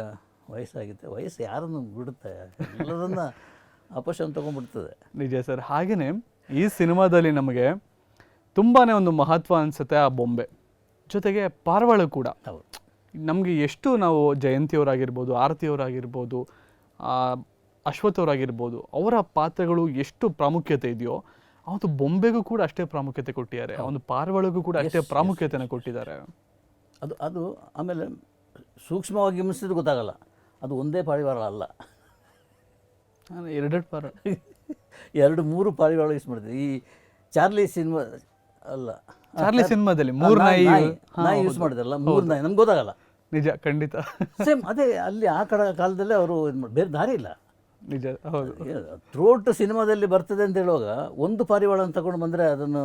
ವಯಸ್ಸಾಗುತ್ತೆ ವಯಸ್ಸು ಯಾರನ್ನು ಬಿಡುತ್ತೆ? ಎಲ್ಲದನ್ನ ಅಪಶನ್ ತಗೊಂಡ್ಬಿಡ್ತದೆ. ನಿಜ ಸರ್ ಹಾಗೆಯೇ ಈ ಸಿನಿಮಾದಲ್ಲಿ ನಮಗೆ ತುಂಬಾನೇ ಒಂದು ಮಹತ್ವ ಅನಿಸುತ್ತೆ ಆ ಬೊಂಬೆ. ಜೊತೆಗೆ ಪಾರಿವಾಳ ಕೂಡ. ಹೌದು. ನಮಗೆ ಎಷ್ಟು ನಾವು ಜಯಂತಿಯವರಾಗಿರ್ಬೋದು ಆರತಿಯವರಾಗಿರ್ಬೋದು ಅಶ್ವಥ್ ಅವರಾಗಿರ್ಬೋದು ಅವರ ಪಾತ್ರಗಳು ಎಷ್ಟು ಪ್ರಾಮುಖ್ಯತೆ ಇದೆಯೋ ಅವತ್ತು ಬೊಂಬೆಗೂ ಕೂಡ ಅಷ್ಟೇ ಪ್ರಾಮುಖ್ಯತೆ ಕೊಟ್ಟಿದ್ದಾರೆ. ಒಂದು ಪಾರಿವಾಳಗೂ ಕೂಡ ಅಷ್ಟೇ ಪ್ರಾಮುಖ್ಯತೆಯನ್ನು ಕೊಟ್ಟಿದ್ದಾರೆ. ಅದು ಅದು ಆಮೇಲೆ ಸೂಕ್ಷ್ಮವಾಗಿ ಗಮನಿಸಿದ್ರೆ ಗೊತ್ತಾಗಲ್ಲ. ಅದು ಒಂದೇ ಪಾರಿವಾಳ ಅಲ್ಲ. ಎರಡೆರಡು ಪಾರ ಎರಡು ಮೂರು ಪಾರಿವಾಳ ಯೂಸ್ ಮಾಡ್ತೀವಿ ಈ ಚಾರ್ಲಿ ಸಿನಿಮಾ ಅಲ್ಲ. ಚಾರ್ಲಿ ಸಿನಿಮಾದಲ್ಲಿ ಮೂರು ನಾಯಿ ನಾಯಿ ಯೂಸ್ ಮಾಡಿದ್ರಲ್ಲ ಮೂರು ನಾಯಿ ನಮ್ಗೆ ಗೊತ್ತಾಗಲ್ಲ. ನಿಜ ಖಂಡಿತ. ಸೇಮ್ ಅದೇ ಅಲ್ಲಿ ಆ ಕಡೆ ಕಾಲದಲ್ಲೇ ಅವರು ಬೇರೆ ದಾರಿ ಇಲ್ಲ. ನಿಜ ಹೌದು. ಥ್ರೋಟ್ ಸಿನಿಮಾದಲ್ಲಿ ಬರ್ತದೆ ಅಂತ ಹೇಳುವಾಗ ಒಂದು ಪಾರಿವಾಳ ತಗೊಂಡು ಬಂದ್ರೆ ಅದನ್ನು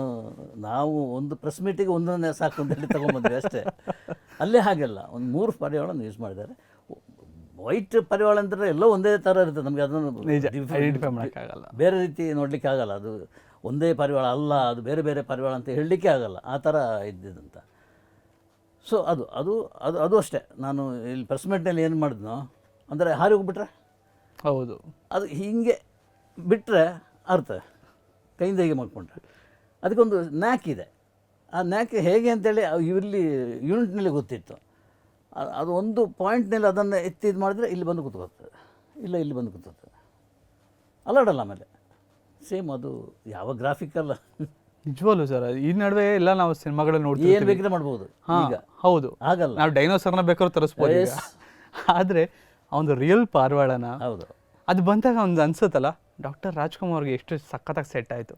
ನಾವು ಒಂದು ಪ್ರೆಸ್ ಮೀಟಿಗೆ ಒಂದನ್ನೇ ಸಾಕು ಅಂತ ಹೇಳಿ ತೊಗೊಂಡ್ಬಂದ್ವಿ ಅಷ್ಟೇ. ಅಲ್ಲೇ ಹಾಗೆಲ್ಲ ಒಂದು ಮೂರು ಪಾರಿವಾಳನ ಯೂಸ್ ಮಾಡಿದ್ದಾರೆ. ವೈಟ್ ಪರಿವಾಳ ಅಂದ್ರೆ ಎಲ್ಲ ಒಂದೇ ತರ ಇರುತ್ತೆ ನಮಗೆ ಅದನ್ನು ಬೇರೆ ರೀತಿ ನೋಡಲಿಕ್ಕೆ ಆಗಲ್ಲ ಅದು ಒಂದೇ ಪರಿವಾಳ ಅಲ್ಲ ಅದು ಬೇರೆ ಬೇರೆ ಪರಿವಾಳ ಅಂತ ಹೇಳಲಿಕ್ಕೆ ಆಗಲ್ಲ. ಆ ಥರ ಇದ್ದಿದ್ದಂತ ಸೊ ಅದು ಅದು ಅದು ಅದು ಅಷ್ಟೇ. ನಾನು ಇಲ್ಲಿ ಪ್ರೆಸ್ ಮೀಟ್ನಲ್ಲಿ ಏನು ಮಾಡಿದ್ನೋ ಅಂದರೆ ಹಾರಿ ಹೋಗ್ಬಿಟ್ರೆ? ಹೌದು. ಅದು ಹೀಗೆ ಬಿಟ್ಟರೆ ಅರ್ಥ. ಕೈಯಿಂದ ಹೀಗೆ ಮಾಡ್ಕೊಂಡ್ರೆ. ಅದಕ್ಕೊಂದು ನ್ಯಾಕ್ ಇದೆ. ಆ ನ್ಯಾಕ್ ಹೇಗೆ ಅಂತೇಳಿ ಇವ್ರಲ್ಲಿ ಇಲ್ಲಿ ಯೂನಿಟ್ನಲ್ಲಿ ಗೊತ್ತಿತ್ತು. ಅದು ಒಂದು ಪಾಯಿಂಟ್ನಲ್ಲಿ ಅದನ್ನು ಎತ್ತಿ ಇದು ಮಾಡಿದ್ರೆ ಇಲ್ಲಿ ಬಂದು ಕೂತ್ಕೋತದೆ ಇಲ್ಲ ಇಲ್ಲಿ ಬಂದು ಕೂತ್ಕೋತದೆ ಅಲ್ಲಾಡಲ್ಲ ಆಮೇಲೆ. ಸೇಮ್ ಅದು ಯಾವ ಗ್ರಾಫಿಕ್ ಅಲ್ಲ. ನಿಜವಲ್ಲ ಸರ್ ಈ ನಡುವೆ ಎಲ್ಲ ನಾವು ಸಿನಿಮಾಗಳನ್ನ ಏನು ನೋಡ್ತೀವಿ ಬೇಕಿದ್ರೆ ಮಾಡ್ಬೋದು ಈಗ. ಹೌದು. ಆಗಲ್ಲ ನಾವು ಡೈನೋಸರ್ನ ಬೇಕಾದ್ರೂ ತರಿಸ್ಬೋದು ಈಗ. ಆದ್ರೆ ಅವನು ರಿಯಲ್ ಪಾರ್ವಾಳನ ಹೌದು. ಅದು ಬಂದಾಗ ಒಂದು ಅನ್ಸುತ್ತಲ್ಲ ಡಾಕ್ಟರ್ ರಾಜ್ಕುಮಾರ್ ಅವ್ರಿಗೆ ಎಷ್ಟು ಸಖತ್ತಾಗಿ ಸೆಟ್ ಆಯ್ತು.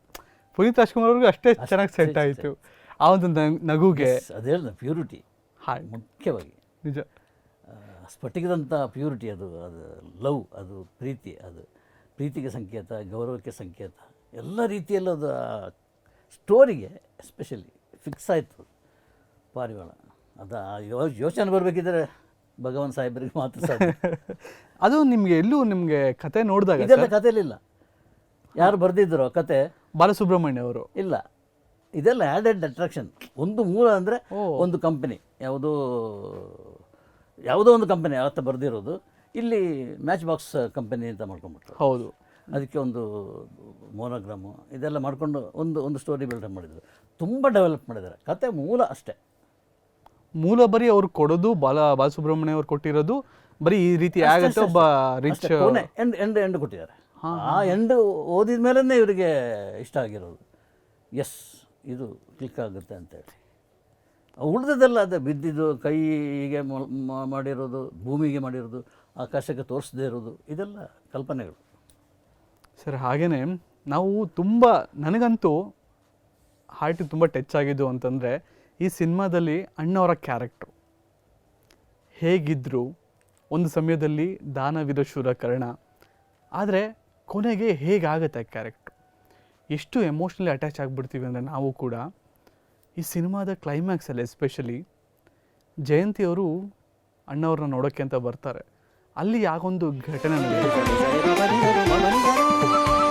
ಪುನೀತ್ ರಾಜ್ಕುಮಾರ್ ಅವ್ರಿಗೂ ಅಷ್ಟೇ ಚೆನ್ನಾಗಿ ಸೆಟ್ ಆಯಿತು. ಆ ಒಂದು ನಗ್- ನಗುಗೆ. ಅದು ಹೇಳಿದ ಪ್ಯೂರಿಟಿ ಹಾರ್ಟ್ ಮುಖ್ಯವಾಗಿ. ನಿಜ. ಆ, ಸ್ಫಟಿಕದಂಥ ಪ್ಯೂರಿಟಿ ಅದು ಅದು ಲವ್ ಅದು ಪ್ರೀತಿ ಅದು ಪ್ರೀತಿಗೆ ಸಂಕೇತ ಗೌರವಕ್ಕೆ ಸಂಕೇತ ಎಲ್ಲ ರೀತಿಯಲ್ಲೂ ಅದು ಸ್ಟೋರಿಗೆ ಎಸ್ಪೆಷಲಿ ಫಿಕ್ಸ್ ಆಯಿತು ಪಾರಿವಾಳ. ಅದು ಯೋ- ಯೋಚನೆ ಬರಬೇಕಿದ್ರೆ ಭಗವಾನ್ ಸಾಹೇಬರಿಗೆ ಮಾತ್ರ ಸಾಧ್ಯ. ಅದು ನಿಮಗೆ ಎಲ್ಲೂ ನಿಮಗೆ ಕತೆ ನೋಡಿದಾಗ ಇದೆಲ್ಲ ಕಥೆಯಲ್ಲಿಲ್ಲ ಯಾರು ಬರೆದಿದ್ರು ಕತೆ. ಬಾಲಸುಬ್ರಹ್ಮಣ್ಯ ಅವರು. ಇಲ್ಲ. ಇದೆಲ್ಲ ಆ್ಯಡೆಡ್ ಅಟ್ರಾಕ್ಷನ್ ಒಂದು ಮೂಲ ಅಂದರೆ ಒಂದು ಕಂಪನಿ ಯಾವುದೋ ಯಾವುದೋ ಒಂದು ಕಂಪನಿ ಅವತ್ತ ಬರೆದಿರೋದು. ಇಲ್ಲಿ ಮ್ಯಾಚ್ ಬಾಕ್ಸ್ ಕಂಪನಿ ಅಂತ ಮಾಡ್ಕೊಂಡ್ಬಿಟ್ರು. ಹೌದು. ಅದಕ್ಕೆ ಒಂದು ಮೋನೋಗ್ರಾಮು ಇದೆಲ್ಲ ಮಾಡಿಕೊಂಡು ಒಂದು ಒಂದು ಸ್ಟೋರಿ ಬಿಲ್ಡಪ್ ಮಾಡಿದರು. ತುಂಬ ಡೆವಲಪ್ ಮಾಡಿದ್ದಾರೆ. ಕತೆ ಮೂಲ ಅಷ್ಟೇ. ಮೂಲ ಬರೀ ಅವ್ರು ಕೊಡೋದು ಬಾಲ ಬಾಲಸುಬ್ರಹ್ಮಣ್ಯ ಅವ್ರು ಕೊಟ್ಟಿರೋದು ಬರೀ ಈ ರೀತಿ ಆಗುತ್ತೆ ಒಬ್ಬ ರಿಚ್ ಎಂಡ್ ಎಂಡ್ ಎಂಡ್ ಕೊಟ್ಟಿದ್ದಾರೆ. ಆ ಎಂಡ್ ಓದಿದ ಮೇಲೇ ಇವರಿಗೆ ಇಷ್ಟ ಆಗಿರೋದು. ಎಸ್ ಇದು ಕ್ಲಿಕ್ ಆಗುತ್ತೆ ಅಂತೇಳಿ ಉಳಿದದೆಲ್ಲ ಅದೇ ಬಿದ್ದಿದ್ದು ಕೈಗೆ ಮಾಡಿರೋದು ಭೂಮಿಗೆ ಮಾಡಿರೋದು ಆಕಾಶಕ್ಕೆ ತೋರಿಸದೇ ಇರೋದು, ಇದೆಲ್ಲ ಕಲ್ಪನೆಗಳು. ಸರ್ ಹಾಗೆಯೇ ನಾವು ತುಂಬ, ನನಗಂತೂ ಹಾರ್ಟಿಗೆ ತುಂಬ ಟಚ್ ಆಗಿದ್ದು ಅಂತಂದರೆ, ಈ ಸಿನಿಮಾದಲ್ಲಿ ಅಣ್ಣವರ ಕ್ಯಾರೆಕ್ಟ್ರು ಹೇಗಿದ್ದರು ಒಂದು ಸಮಯದಲ್ಲಿ ದಾನವಿರ ಶೂರ ಕರ್ಣ ಆದರೆ ಕೊನೆಗೆ ಹೇಗಾಗುತ್ತೆ ಕ್ಯಾರೆಕ್ಟ್ರು ಎಷ್ಟು ಎಮೋಷ್ನಲಿ ಅಟ್ಯಾಚ್ ಆಗಿಬಿಡ್ತೀವಿ ಅಂದರೆ ನಾವು ಕೂಡ, ಈ ಸಿನಿಮಾದ ಕ್ಲೈಮ್ಯಾಕ್ಸಲ್ಲಿ ಎಸ್ಪೆಷಲಿ ಜಯಂತಿಯವರು ಅಣ್ಣವ್ರನ್ನ ನೋಡೋಕ್ಕೆ ಅಂತ ಬರ್ತಾರೆ. ಅಲ್ಲಿ ಯಾವೊಂದು ಘಟನೆ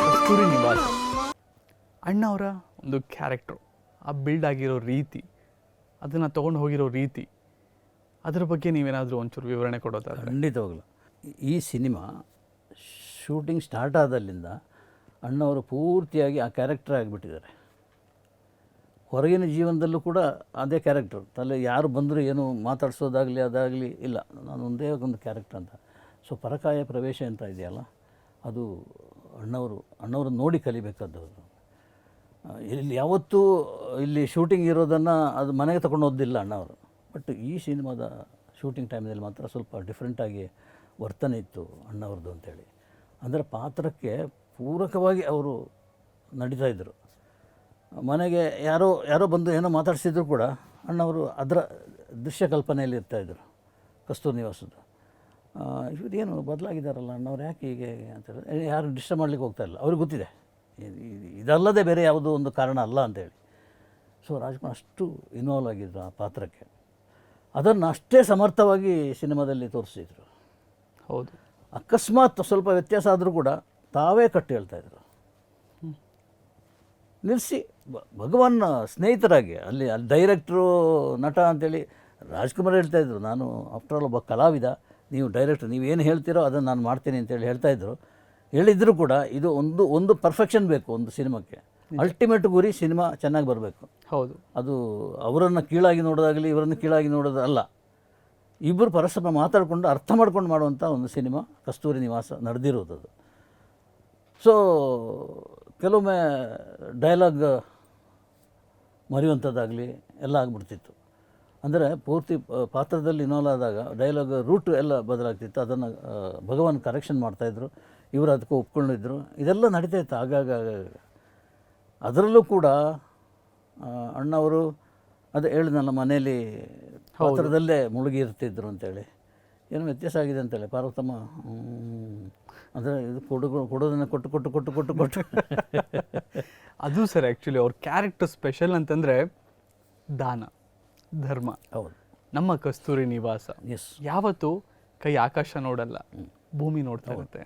ಕಸ್ತೂರಿ ನಿವಾಸ. ಅಣ್ಣವರ ಒಂದು ಕ್ಯಾರೆಕ್ಟ್ರು ಆ ಬಿಲ್ಡ್ ಆಗಿರೋ ರೀತಿ, ಅದನ್ನು ತೊಗೊಂಡು ಹೋಗಿರೋ ರೀತಿ, ಅದ್ರ ಬಗ್ಗೆ ನೀವೇನಾದರೂ ಒಂಚೂರು ವಿವರಣೆ ಕೊಡೋದಾದ್ರೆ. ಖಂಡಿತವಾಗಲು. ಈ ಸಿನಿಮಾ ಶೂಟಿಂಗ್ ಸ್ಟಾರ್ಟ್ ಆದಲ್ಲಿಂದ ಅಣ್ಣವರು ಪೂರ್ತಿಯಾಗಿ ಆ ಕ್ಯಾರೆಕ್ಟರ್ ಆಗಿಬಿಟ್ಟಿದ್ದಾರೆ. ಹೊರಗಿನ ಜೀವನದಲ್ಲೂ ಕೂಡ ಅದೇ ಕ್ಯಾರೆಕ್ಟರ್ ತಲೆ ಯಾರು ಬಂದರೂ ಏನು ಮಾತಾಡಿಸೋದಾಗಲಿ ಅದಾಗಲಿ ಇಲ್ಲ. ನಾನು ಒಂದೇ ಒಂದು ಕ್ಯಾರೆಕ್ಟರ್ ಅಂತ. ಸೊ ಪರಕಾಯ ಪ್ರವೇಶ ಅಂತ ಇದೆಯಲ್ಲ ಅದು ಅಣ್ಣವರು ಅಣ್ಣವರು ನೋಡಿ ಕಲಿಬೇಕಾದವರು ಆ, ಇಲ್ಲಿ ಯಾವತ್ತೂ ಇಲ್ಲಿ ಶೂಟಿಂಗ್ ಇರೋದನ್ನು ಅದು ಮನೆಗೆ ತಗೊಂಡು ಹೋದಿಲ್ಲ ಅಣ್ಣವರು. ಬಟ್ ಈ ಸಿನಿಮಾದ ಶೂಟಿಂಗ್ ಟೈಮ್ನಲ್ಲಿ ಮಾತ್ರ ಸ್ವಲ್ಪ ಡಿಫ್ರೆಂಟಾಗಿ ವರ್ತನೆ ಇತ್ತು ಅಣ್ಣವ್ರದ್ದು ಅಂತೇಳಿ. ಅಂದರೆ ಪಾತ್ರಕ್ಕೆ ಪೂರಕವಾಗಿ ಅವರು ನಡೀತಾ ಇದ್ದರು ಮನೆಗೆ ಯಾರೋ ಯಾರೋ ಬಂದು ಏನೋ ಮಾತಾಡ್ಸಿದ್ರು ಕೂಡ ಅಣ್ಣವರು ಅದರ ದೃಶ್ಯ ಕಲ್ಪನೆಯಲ್ಲಿ ಇರ್ತಾಯಿದ್ರು ಕಸ್ತೂರ್ ನಿವಾಸದ್ದು. ಇವ್ರೇನು ಬದಲಾಗಿದ್ದಾರಲ್ಲ ಅಣ್ಣವ್ರು ಯಾಕೆ ಹೀಗೆ ಅಂತ ಹೇಳಿದ್ರೆ ಯಾರು ಡಿಸ್ಟರ್ಬ್ ಮಾಡ್ಲಿಕ್ಕೆ ಹೋಗ್ತಾ ಇಲ್ಲ. ಅವ್ರಿಗೆ ಗೊತ್ತಿದೆ. ಇದ್- ಇದ್- ಇದಲ್ಲದೆ ಬೇರೆ ಯಾವುದೋ ಒಂದು ಕಾರಣ ಅಲ್ಲ ಅಂತೇಳಿ ಸೊ ರಾಜ್ಕುಮಾರ್ ಅಷ್ಟು ಇನ್ವಾಲ್ವ್ ಆಗಿದ್ರು ಆ ಪಾತ್ರಕ್ಕೆ. ಅದನ್ನು ಅಷ್ಟೇ ಸಮರ್ಥವಾಗಿ ಸಿನಿಮಾದಲ್ಲಿ ತೋರಿಸಿದ್ರು. ಹೌದು. ಅಕಸ್ಮಾತ್ ಸ್ವಲ್ಪ ವ್ಯತ್ಯಾಸ ಆದರೂ ಕೂಡ ತಾವೇ ಕಟ್ಟಿ ಹೇಳ್ತಾಯಿದ್ರು ನಿಲ್ಲಿಸಿ ಭಗವಾನ್ ಸ್ನೇಹಿತರಾಗಿ ಅಲ್ಲಿ ಅಲ್ಲಿ ಡೈರೆಕ್ಟ್ರು ನಟ ಅಂತೇಳಿ ರಾಜ್ಕುಮಾರ್ ಹೇಳ್ತಾಯಿದ್ರು ನಾನು ಆಫ್ಟರ್ ಆಲ್ ಒಬ್ಬ ಕಲಾವಿದ ನೀವು ಡೈರೆಕ್ಟ್ ನೀವು ಏನು ಹೇಳ್ತೀರೋ ಅದನ್ನು ನಾನು ಮಾಡ್ತೀನಿ ಅಂತೇಳಿ ಹೇಳ್ತಾಯಿದ್ರು ಹೇಳಿದ್ರು ಕೂಡ ಇದು ಒಂದು ಒಂದು ಪರ್ಫೆಕ್ಷನ್ ಬೇಕು ಒಂದು ಸಿನಿಮಾಕ್ಕೆ. ಅಲ್ಟಿಮೇಟ್ ಗುರಿ ಸಿನಿಮಾ ಚೆನ್ನಾಗಿ ಬರಬೇಕು. ಹೌದು. ಅದು ಅವರನ್ನು ಕೀಳಾಗಿ ನೋಡೋದಾಗಲಿ ಇವರನ್ನು ಕೀಳಾಗಿ ನೋಡೋದು ಅಲ್ಲ. ಇಬ್ಬರು ಪರಸ್ಪರ ಮಾತಾಡಿಕೊಂಡು ಅರ್ಥ ಮಾಡ್ಕೊಂಡು ಮಾಡುವಂಥ ಒಂದು ಸಿನಿಮಾ ಕಸ್ತೂರಿ ನಿವಾಸ ನಡೆದಿರೋದು ಅದು. ಸೊ ಕೆಲವೊಮ್ಮೆ ಡೈಲಾಗ್ ಮರೆಯುವಂಥದ್ದಾಗಲಿ ಎಲ್ಲ ಆಗಿಬಿಡ್ತಿತ್ತು. ಅಂದರೆ ಪೂರ್ತಿ ಪಾತ್ರದಲ್ಲಿ ಇನ್ವಾಲ್ವ್ ಆದಾಗ ಡೈಲಾಗ್ ರೂಟ್ ಎಲ್ಲ ಬದಲಾಗ್ತಿತ್ತು. ಅದನ್ನು ಭಗವಾನ್ ಕರೆಕ್ಷನ್ ಮಾಡ್ತಾಯಿದ್ರು ಇವರು ಅದಕ್ಕೆ ಒಪ್ಕೊಂಡಿದ್ರು. ಇದೆಲ್ಲ ನಡೀತಾ ಇತ್ತು ಆಗಾಗ. ಅದರಲ್ಲೂ ಕೂಡ ಅಣ್ಣವರು ಅದೇ ಹೇಳಿದ್ನಲ್ಲ ಮನೇಲಿ ಪಾತ್ರದಲ್ಲೇ ಮುಳುಗಿರ್ತಿದ್ರು ಅಂತೇಳಿ. ಏನು ವ್ಯತ್ಯಾಸ ಆಗಿದೆ ಅಂತೇಳಿ. ಪಾರ್ವತಮ್ಮ ಅಂದರೆ ಇದು ಕೊಡು ಕೊಡೋದನ್ನು ಕೊಟ್ಟು ಕೊಟ್ಟು ಕೊಟ್ಟು ಕೊಟ್ಟು ಕೊಟ್ಟು. ಅದು ಸರ್ ಆ್ಯಕ್ಚುಲಿ ಅವ್ರ ಕ್ಯಾರೆಕ್ಟರ್ ಸ್ಪೆಷಲ್ ಅಂತಂದರೆ ದಾನ. ಧರ್ಮ. ಹೌದು. ನಮ್ಮ ಕಸ್ತೂರಿ ನಿವಾಸ. ಎಸ್ ಯಾವತ್ತು ಕೈ ಆಕಾಶ ನೋಡಲ್ಲ ಭೂಮಿ ನೋಡ್ತಾ ಇರುತ್ತೆ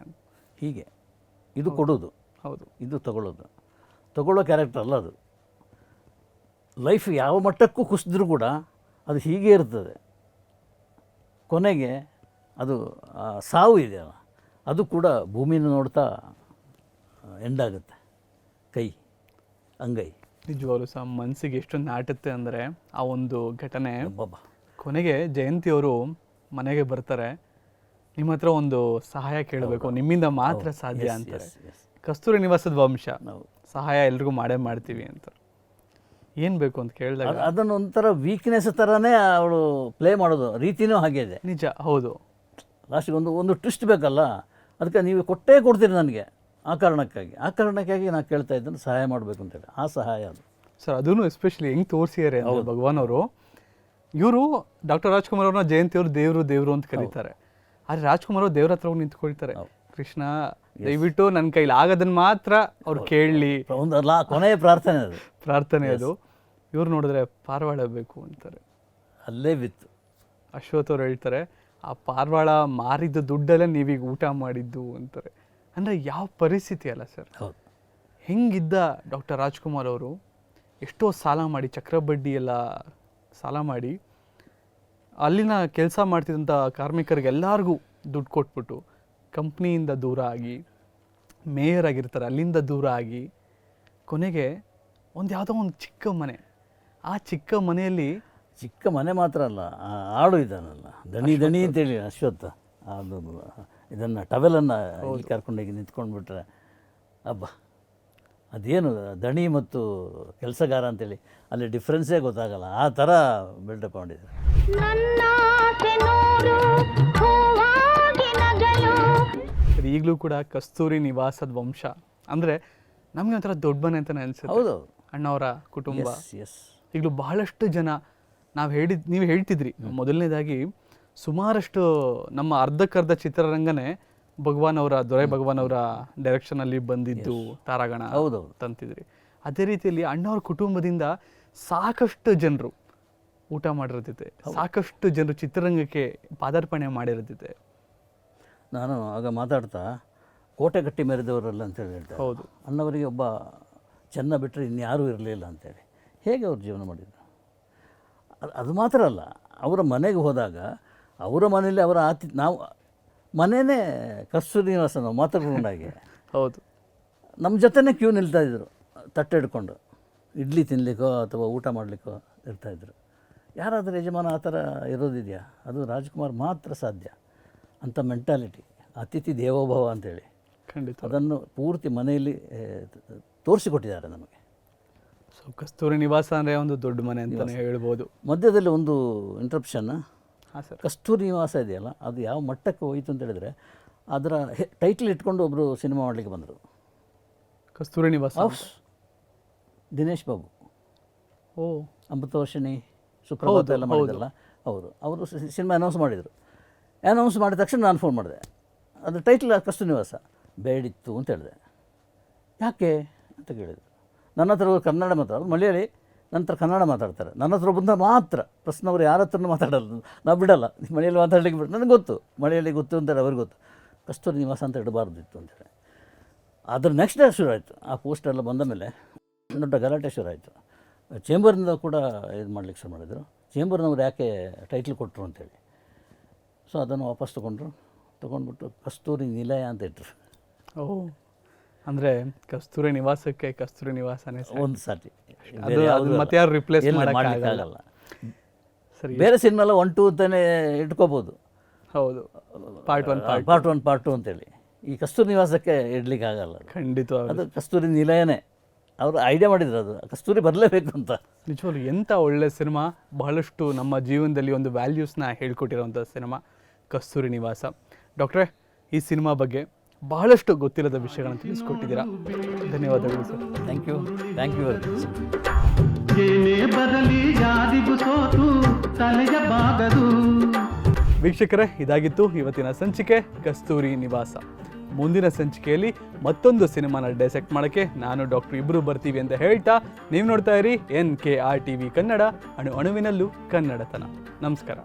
ಹೀಗೆ. ಇದು ಕೊಡೋದು. ಹೌದು. ಇದು ತಗೊಳ್ಳೋದು. ತಗೊಳ್ಳೋ ಕ್ಯಾರೆಕ್ಟರ್ ಅಲ್ಲ ಅದು. ಲೈಫ್ ಯಾವ ಮಟ್ಟಕ್ಕೂ ಕುಸಿದ್ರೂ ಕೂಡ ಅದು ಹೀಗೆ ಇರ್ತದೆ. ಕೊನೆಗೆ ಅದು ಸಾವು ಇದೆಯಲ್ಲ ಅದು ಕೂಡ ಭೂಮಿನ ನೋಡ್ತಾ ಎಂಡಾಗುತ್ತೆ ಕೈ ಅಂಗೈ. ನಿಜವಾಗ್ಲೂ ಸಹ ಮನಸ್ಸಿಗೆ ಎಷ್ಟು ನಾಟುತ್ತೆ ಅಂದರೆ ಆ ಒಂದು ಘಟನೆ ಕೊನೆಗೆ ಜಯಂತಿ ಅವರು ಮನೆಗೆ ಬರ್ತಾರೆ. ನಿಮ್ಮ ಹತ್ರ ಒಂದು ಸಹಾಯ ಕೇಳಬೇಕು. ನಿಮ್ಮಿಂದ ಮಾತ್ರ ಸಾಧ್ಯ ಅಂತ ಅಂತಾರೆ. ಕಸ್ತೂರಿ ನಿವಾಸದ ವಂಶ. ನಾವು ಸಹಾಯ ಎಲ್ರಿಗೂ ಮಾಡೇ ಮಾಡ್ತೀವಿ ಅಂತ. ಏನು ಬೇಕು ಅಂತ ಕೇಳಿದಾಗ ಅದ್- ಅದನ್ನು ಒಂಥರ ವೀಕ್ನೆಸ್ ಥರನೇ ಅವಳು ಪ್ಲೇ ಮಾಡೋದು. ರೀತಿನೂ ಹಾಗೆ ಇದೆ. ನಿಜ. ಹೌದು. ಲಾಸ್ಟಿಗೆ ಒಂದು ಒಂದು ಟ್ವಿಸ್ಟ್ ಬೇಕಲ್ಲ? ಅದಕ್ಕೆ ನೀವು ಕೊಟ್ಟೇ ಕೊಡ್ತೀರಿ ನನಗೆ. ಆ ಕಾರಣಕ್ಕಾಗಿ ಆ ಕಾರಣಕ್ಕಾಗಿ ನಾನು ಕೇಳ್ತಾ ಇದ್ದೇನೆ ಸಹಾಯ ಮಾಡಬೇಕು ಅಂತೇಳಿ ಆ ಸಹಾಯ ಅದು. ಸರ್ ಅದನ್ನು ಎಸ್ಪೆಷಲಿ ಹೆಂಗೆ ತೋರಿಸಿದ್ದಾರೆ ಅವರು ಭಗವಾನ್ ಅವರು ಇವರು ಡಾಕ್ಟರ್ ರಾಜ್ಕುಮಾರ್ ಅವ್ರನ್ನ ಜಯಂತಿ ಅವರು ದೇವರು ದೇವರು ಅಂತ ಕರೀತಾರೆ. ಆದರೆ ರಾಜ್ಕುಮಾರ್ ಅವರು ದೇವ್ರ ಹತ್ರ ಹೋಗಿ ನಿಂತ್ಕೊಳ್ತಾರೆ. ಕೃಷ್ಣ ದಯವಿಟ್ಟು ನನ್ನ ಕೈಲಿ ಆಗೋದನ್ನ ಮಾತ್ರ ಅವ್ರು ಕೇಳಲಿ. ಒಂದು ಅಲ್ಲ ಕೊನೆಯ ಪ್ರಾರ್ಥನೆ ಅದು. ಪ್ರಾರ್ಥನೆ ಅದು. ಇವ್ರು ನೋಡಿದ್ರೆ ಪಾರಿವಾಳ ಬೇಕು ಅಂತಾರೆ. ಅಲ್ಲೇ ಬಿತ್ತು. ಅಶ್ವಥ್ ಅವ್ರು ಹೇಳ್ತಾರೆ ಆ ಪಾರಿವಾಳ ಮಾರಿದ ದುಡ್ಡಲ್ಲೇ ನೀವೀಗ ಊಟ ಮಾಡಿದ್ದು ಅಂತಾರೆ. ಅಂದ್ರೆ ಯಾವ ಪರಿಸ್ಥಿತಿ ಅಲ್ಲ ಸರ್? ಹೌದು. ಹೆಂಗಿದ್ದ ಡಾಕ್ಟರ್ ರಾಜ್ಕುಮಾರ್ ಅವರು? ಎಷ್ಟೋ ಸಾಲ ಮಾಡಿ ಚಕ್ರಬಡ್ಡಿ ಎಲ್ಲ ಸಾಲ ಮಾಡಿ ಅಲ್ಲಿನ ಕೆಲಸ ಮಾಡ್ತಿದ್ದಂಥ ಕಾರ್ಮಿಕರಿಗೆಲ್ಲರಿಗೂ ದುಡ್ಡು ಕೊಟ್ಬಿಟ್ಟು ಕಂಪ್ನಿಯಿಂದ ದೂರ ಆಗಿ ಮೇಯರ್ ಆಗಿರ್ತಾರೆ ಅಲ್ಲಿಂದ ದೂರ ಆಗಿ ಕೊನೆಗೆ ಒಂದು ಯಾವುದೋ ಒಂದು ಚಿಕ್ಕ ಮನೆ. ಆ ಚಿಕ್ಕ ಮನೆಯಲ್ಲಿ ಚಿಕ್ಕ ಮನೆ ಮಾತ್ರ ಅಲ್ಲ ಆಡು ಇದ್ದಾನಲ್ಲ ದಣಿ ದಣಿ ಅಂತೇಳಿ ಅಶ್ವತ್ಥ. ಅದು. ಇದನ್ನು ಟವೆಲನ್ನು ಇಲ್ಲಿ ಕರ್ಕೊಂಡೋಗಿ ನಿಂತ್ಕೊಂಡ್ಬಿಟ್ರೆ ಅಬ್ಬ ಅದೇನು ದಣಿ ಮತ್ತು ಕೆಲಸಗಾರ ಅಂತೇಳಿ ಅಲ್ಲಿ ಡಿಫ್ರೆನ್ಸೇ ಗೊತ್ತಾಗಲ್ಲ. ಆ ಥರ ಬಿಲ್ಡಪ್ ಸರ್ ಈಗಲೂ ಕೂಡ ಕಸ್ತೂರಿ ನಿವಾಸದ ವಂಶ. ಅಂದರೆ ನಮಗೆ ಒಂಥರ ದೊಡ್ಡ ಮನೆ ಅಂತಲೇ ಅನಿಸುತ್ತೆ. ಹೌದು. ಅಣ್ಣವರ ಕುಟುಂಬ. ಎಸ್ ಎಸ್ ಈಗಲೂ ಬಹಳಷ್ಟು ಜನ ನಾವು ಹೇಳಿದ್ ನೀವು ಹೇಳ್ತಿದ್ರಿ ಮೊದಲನೇದಾಗಿ ಸುಮಾರಷ್ಟು ನಮ್ಮ ಅರ್ಧಕ್ಕರ್ಧ ಚಿತ್ರರಂಗನೇ ಭಗವಾನ್ ಅವರ ದೊರೆ ಭಗವಾನ್ ಅವರ ಡೈರೆಕ್ಷನ್ ಅಲ್ಲಿ ಬಂದಿದ್ದು ತಾರಾಗಣ ಹೌದೌದು. ತಂತಿದ್ರಿ. ಅದೇ ರೀತಿಯಲ್ಲಿ ಅಣ್ಣವ್ರ ಕುಟುಂಬದಿಂದ ಸಾಕಷ್ಟು ಜನರು ಊಟ ಮಾಡಿರ್ತೈತೆ ಸಾಕಷ್ಟು ಜನರು ಚಿತ್ರರಂಗಕ್ಕೆ ಪಾದಾರ್ಪಣೆ ಮಾಡಿರ್ತೈತೆ ನಾನು ಆಗ ಮಾತಾಡ್ತಾ ಕೋಟೆ ಕಟ್ಟಿ ಮೆರೆದವರಲ್ಲ ಅಂತೇಳಿ ಹೇಳ್ತಾರೆ ಹೌದು. ಅಣ್ಣವರಿಗೆ ಒಬ್ಬ ಚೆನ್ನ ಬಿಟ್ಟರೆ ಇನ್ಯಾರೂ ಇರಲಿಲ್ಲ ಅಂತೇಳಿ ಹೇಗೆ ಅವ್ರು ಜೀವನ ಮಾಡಿದರು? ಅದು- ಅದು ಮಾತ್ರ ಅಲ್ಲ ಅವರ ಮನೆಗೆ ಹೋದಾಗ ಅವರ ಮನೆಯಲ್ಲಿ ಅವರ ಆತಿ ನಾವು ಮನೆಯೇ ಕಸ್ತೂರಿ ನಿವಾಸ ನಾವು ಮಾತಾಡ್ಕೊಂಡಾಗೆ ಹೌದು. ನಮ್ಮ ಜೊತೆನೇ ಕ್ಯೂ ನಿಲ್ತಾ ಇದ್ರು. ತಟ್ಟೆ ಹಿಡ್ಕೊಂಡು ಇಡ್ಲಿ ತಿನ್ನಲಿಕ್ಕೋ ಅಥವಾ ಊಟ ಮಾಡಲಿಕ್ಕೋ ಇರ್ತಾಯಿದ್ರು ಯಾರಾದರೂ ಯಜಮಾನ ಆ ಥರ ಇರೋದಿದೆಯಾ? ಅದು ರಾಜ್ಕುಮಾರ್ ಮಾತ್ರ ಸಾಧ್ಯ. ಅಂಥ ಮೆಂಟಾಲಿಟಿ ಅತಿಥಿ ದೇವೋಭವ ಅಂತೇಳಿ. ಖಂಡಿತ. ಅದನ್ನು ಪೂರ್ತಿ ಮನೆಯಲ್ಲಿ ತೋರಿಸಿಕೊಟ್ಟಿದ್ದಾರೆ ನಮಗೆ. ಸೊ ಕಸ್ತೂರಿ ನಿವಾಸ ಅಂದರೆ ಒಂದು ದೊಡ್ಡ ಮನೆ ಅಂತಲೇ ಹೇಳ್ಬೋದು. ಮಧ್ಯದಲ್ಲಿ ಒಂದು ಇಂಟ್ರಪ್ಷನ್ ಹಾಂ ಸರ್. ಕಸ್ತೂರಿ ನಿವಾಸ ಇದೆಯಲ್ಲ ಅದು ಯಾವ ಮಟ್ಟಕ್ಕೆ ಹೋಯಿತು ಅಂತ ಹೇಳಿದ್ರೆ ಅದರ ಟೈಟ್ಲ್ ಇಟ್ಕೊಂಡು ಒಬ್ಬರು ಸಿನಿಮಾ ಮಾಡಲಿಕ್ಕೆ ಬಂದರು. ಕಸ್ತೂರಿ ನಿವಾಸ ಹೌಸ್. ದಿನೇಶ್ ಬಾಬು. ಓ. ಅಮೃತವರ್ಷಿಣಿ ಸುಪ್ರಭಾತ ಎಲ್ಲ ಮಾಡಿದ್ರಲ್ಲ ಅವರು ಅವರು ಸಿನಿಮಾ ಅನೌನ್ಸ್ ಮಾಡಿದರು. ಅನೌನ್ಸ್ ಮಾಡಿದ ತಕ್ಷಣ ನಾನು ಫೋನ್ ಮಾಡಿದೆ. ಅದು ಟೈಟ್ಲ್ ಕಸ್ತೂರಿ ನಿವಾಸ. ಬೇಡಿತ್ತು ಅಂತ ಹೇಳಿದೆ. ಯಾಕೆ? ಅಂತ ಕೇಳಿದರು. ನನ್ನ ಹತ್ರ ಕನ್ನಡ ಮಾತಾಡೋದು. ಮಲಯಾಳಿ ನಂತರ ಕನ್ನಡ ಮಾತಾಡ್ತಾರೆ. ನನ್ನ ಹತ್ರ ಬಂದ ಮಾತ್ರ ಪ್ರಶ್ನವ್ರು ಯಾರ ಹತ್ರನೂ ಮಾತಾಡಲ್ಲ. ನಾವು ಬಿಡಲ್ಲ. ಮನೆಯಲ್ಲಿ ಮಾತಾಡಲಿಕ್ಕೆ ಬಿಟ್ಟು ನನಗೆ ಗೊತ್ತು. ಮಳೆಯಲ್ಲಿ ಗೊತ್ತು ಅಂತಾರೆ ಅವ್ರಿಗೆ ಗೊತ್ತು. ಕಸ್ತೂರಿ ನಿವಾಸ ಅಂತ ಇಡಬಾರ್ದಿತ್ತು ಅಂತೇಳಿ ಅದ್ರ ನೆಕ್ಸ್ಟ್ ಡೇ ಶುರು ಆಯಿತು. ಆ ಪೋಸ್ಟ್ ಎಲ್ಲ ಬಂದ ಮೇಲೆ ದೊಡ್ಡ ಗಲಾಟೆ ಶುರು ಆಯಿತು. ಚೇಂಬರ್ನಿಂದ ಕೂಡ ಇದು ಮಾಡ್ಲಿಕ್ಕೆ ಶುರು ಮಾಡಿದರು. ಚೇಂಬರ್ನವ್ರು ಯಾಕೆ ಟೈಟ್ಲ್ ಕೊಟ್ಟರು ಅಂತೇಳಿ. ಸೊ ಅದನ್ನು ವಾಪಸ್ ತೊಗೊಂಡ್ರು. ತೊಗೊಂಡ್ಬಿಟ್ಟು ಕಸ್ತೂರಿ ನಿಲಯ ಅಂತ ಇಟ್ಟರು ಓ ಅಂದ್ರೆ ಕಸ್ತೂರಿ ನಿವಾಸಕ್ಕೆ ಕಸ್ತೂರಿ ನಿವಾಸನೇ. ಒಂದು ಸರ್ತಿ. ಅದು ಮತ್ತೆ ಯಾರು ರಿಪ್ಲೇಸ್ ಮಾಡೋಕ್ಕಾಗಲ್ಲ. ಆಗಲ್ಲ ಸರಿ. ಬೇರೆ ಸಿನಿಮಾ ಎಲ್ಲ ಒನ್ ಟೂ ಅಂತಾನೆ ಇಟ್ಕೋಬೋದು. ಹೌದು. Part one part part one part two ಅಂತೇಳಿ. ಈ ಕಸ್ತೂರಿ ನಿವಾಸಕ್ಕೆ ಇಡ್ಲಿಕ್ಕೆ ಆಗಲ್ಲ ಖಂಡಿತ ಅದು ಕಸ್ತೂರಿ ನಿಲಯನೇ. ಅವರು ಐಡಿಯಾ ಮಾಡಿದ್ರು ಅದು. ಕಸ್ತೂರಿ ಬರಲೇಬೇಕು ಅಂತ. ನಿಜವಾಗ್ಲು ಎಂಥ ಒಳ್ಳೆ ಸಿನಿಮಾ ಬಹಳಷ್ಟು ನಮ್ಮ ಜೀವನದಲ್ಲಿ ಒಂದು ವ್ಯಾಲ್ಯೂಸ್ನ ಹೇಳ್ಕೊಟ್ಟಿರೋಂಥ ಸಿನಿಮಾ ಕಸ್ತೂರಿ ನಿವಾಸ. ಡಾಕ್ಟ್ರೇ ಈ ಸಿನಿಮಾ ಬಗ್ಗೆ ಬಹಳಷ್ಟು ಗೊತ್ತಿಲ್ಲದ ವಿಷಯಗಳನ್ನು ತಿಳಿಸ್ಕೊಟ್ಟಿದ್ದೀರಾ. ಧನ್ಯವಾದಗಳು sir. Thank you thank you very much ಏನೇ ಬರಲಿ ಯಾರಿಗೂ ಸೋತು ತಲೆಯ ಬಾಗದು. ವೀಕ್ಷಕರೇ ಇದಾಗಿತ್ತು ಇವತ್ತಿನ ಸಂಚಿಕೆ ಕಸ್ತೂರಿ ನಿವಾಸ. ಮುಂದಿನ ಸಂಚಿಕೆಯಲ್ಲಿ ಮತ್ತೊಂದು ಸಿನಿಮಾನ ಡೈಸೆಕ್ಟ್ ಮಾಡೋಕ್ಕೆ ನಾನು ಡಾಕ್ಟರ್ ಇಬ್ಬರು ಬರ್ತೀವಿ ಅಂತ ಹೇಳ್ತಾ ನೀವು ನೋಡ್ತಾ ಇರಿ N K R T V Kannada ಅಣು ಅಣುವಿನಲ್ಲೂ ಕನ್ನಡತನ. ನಮಸ್ಕಾರ.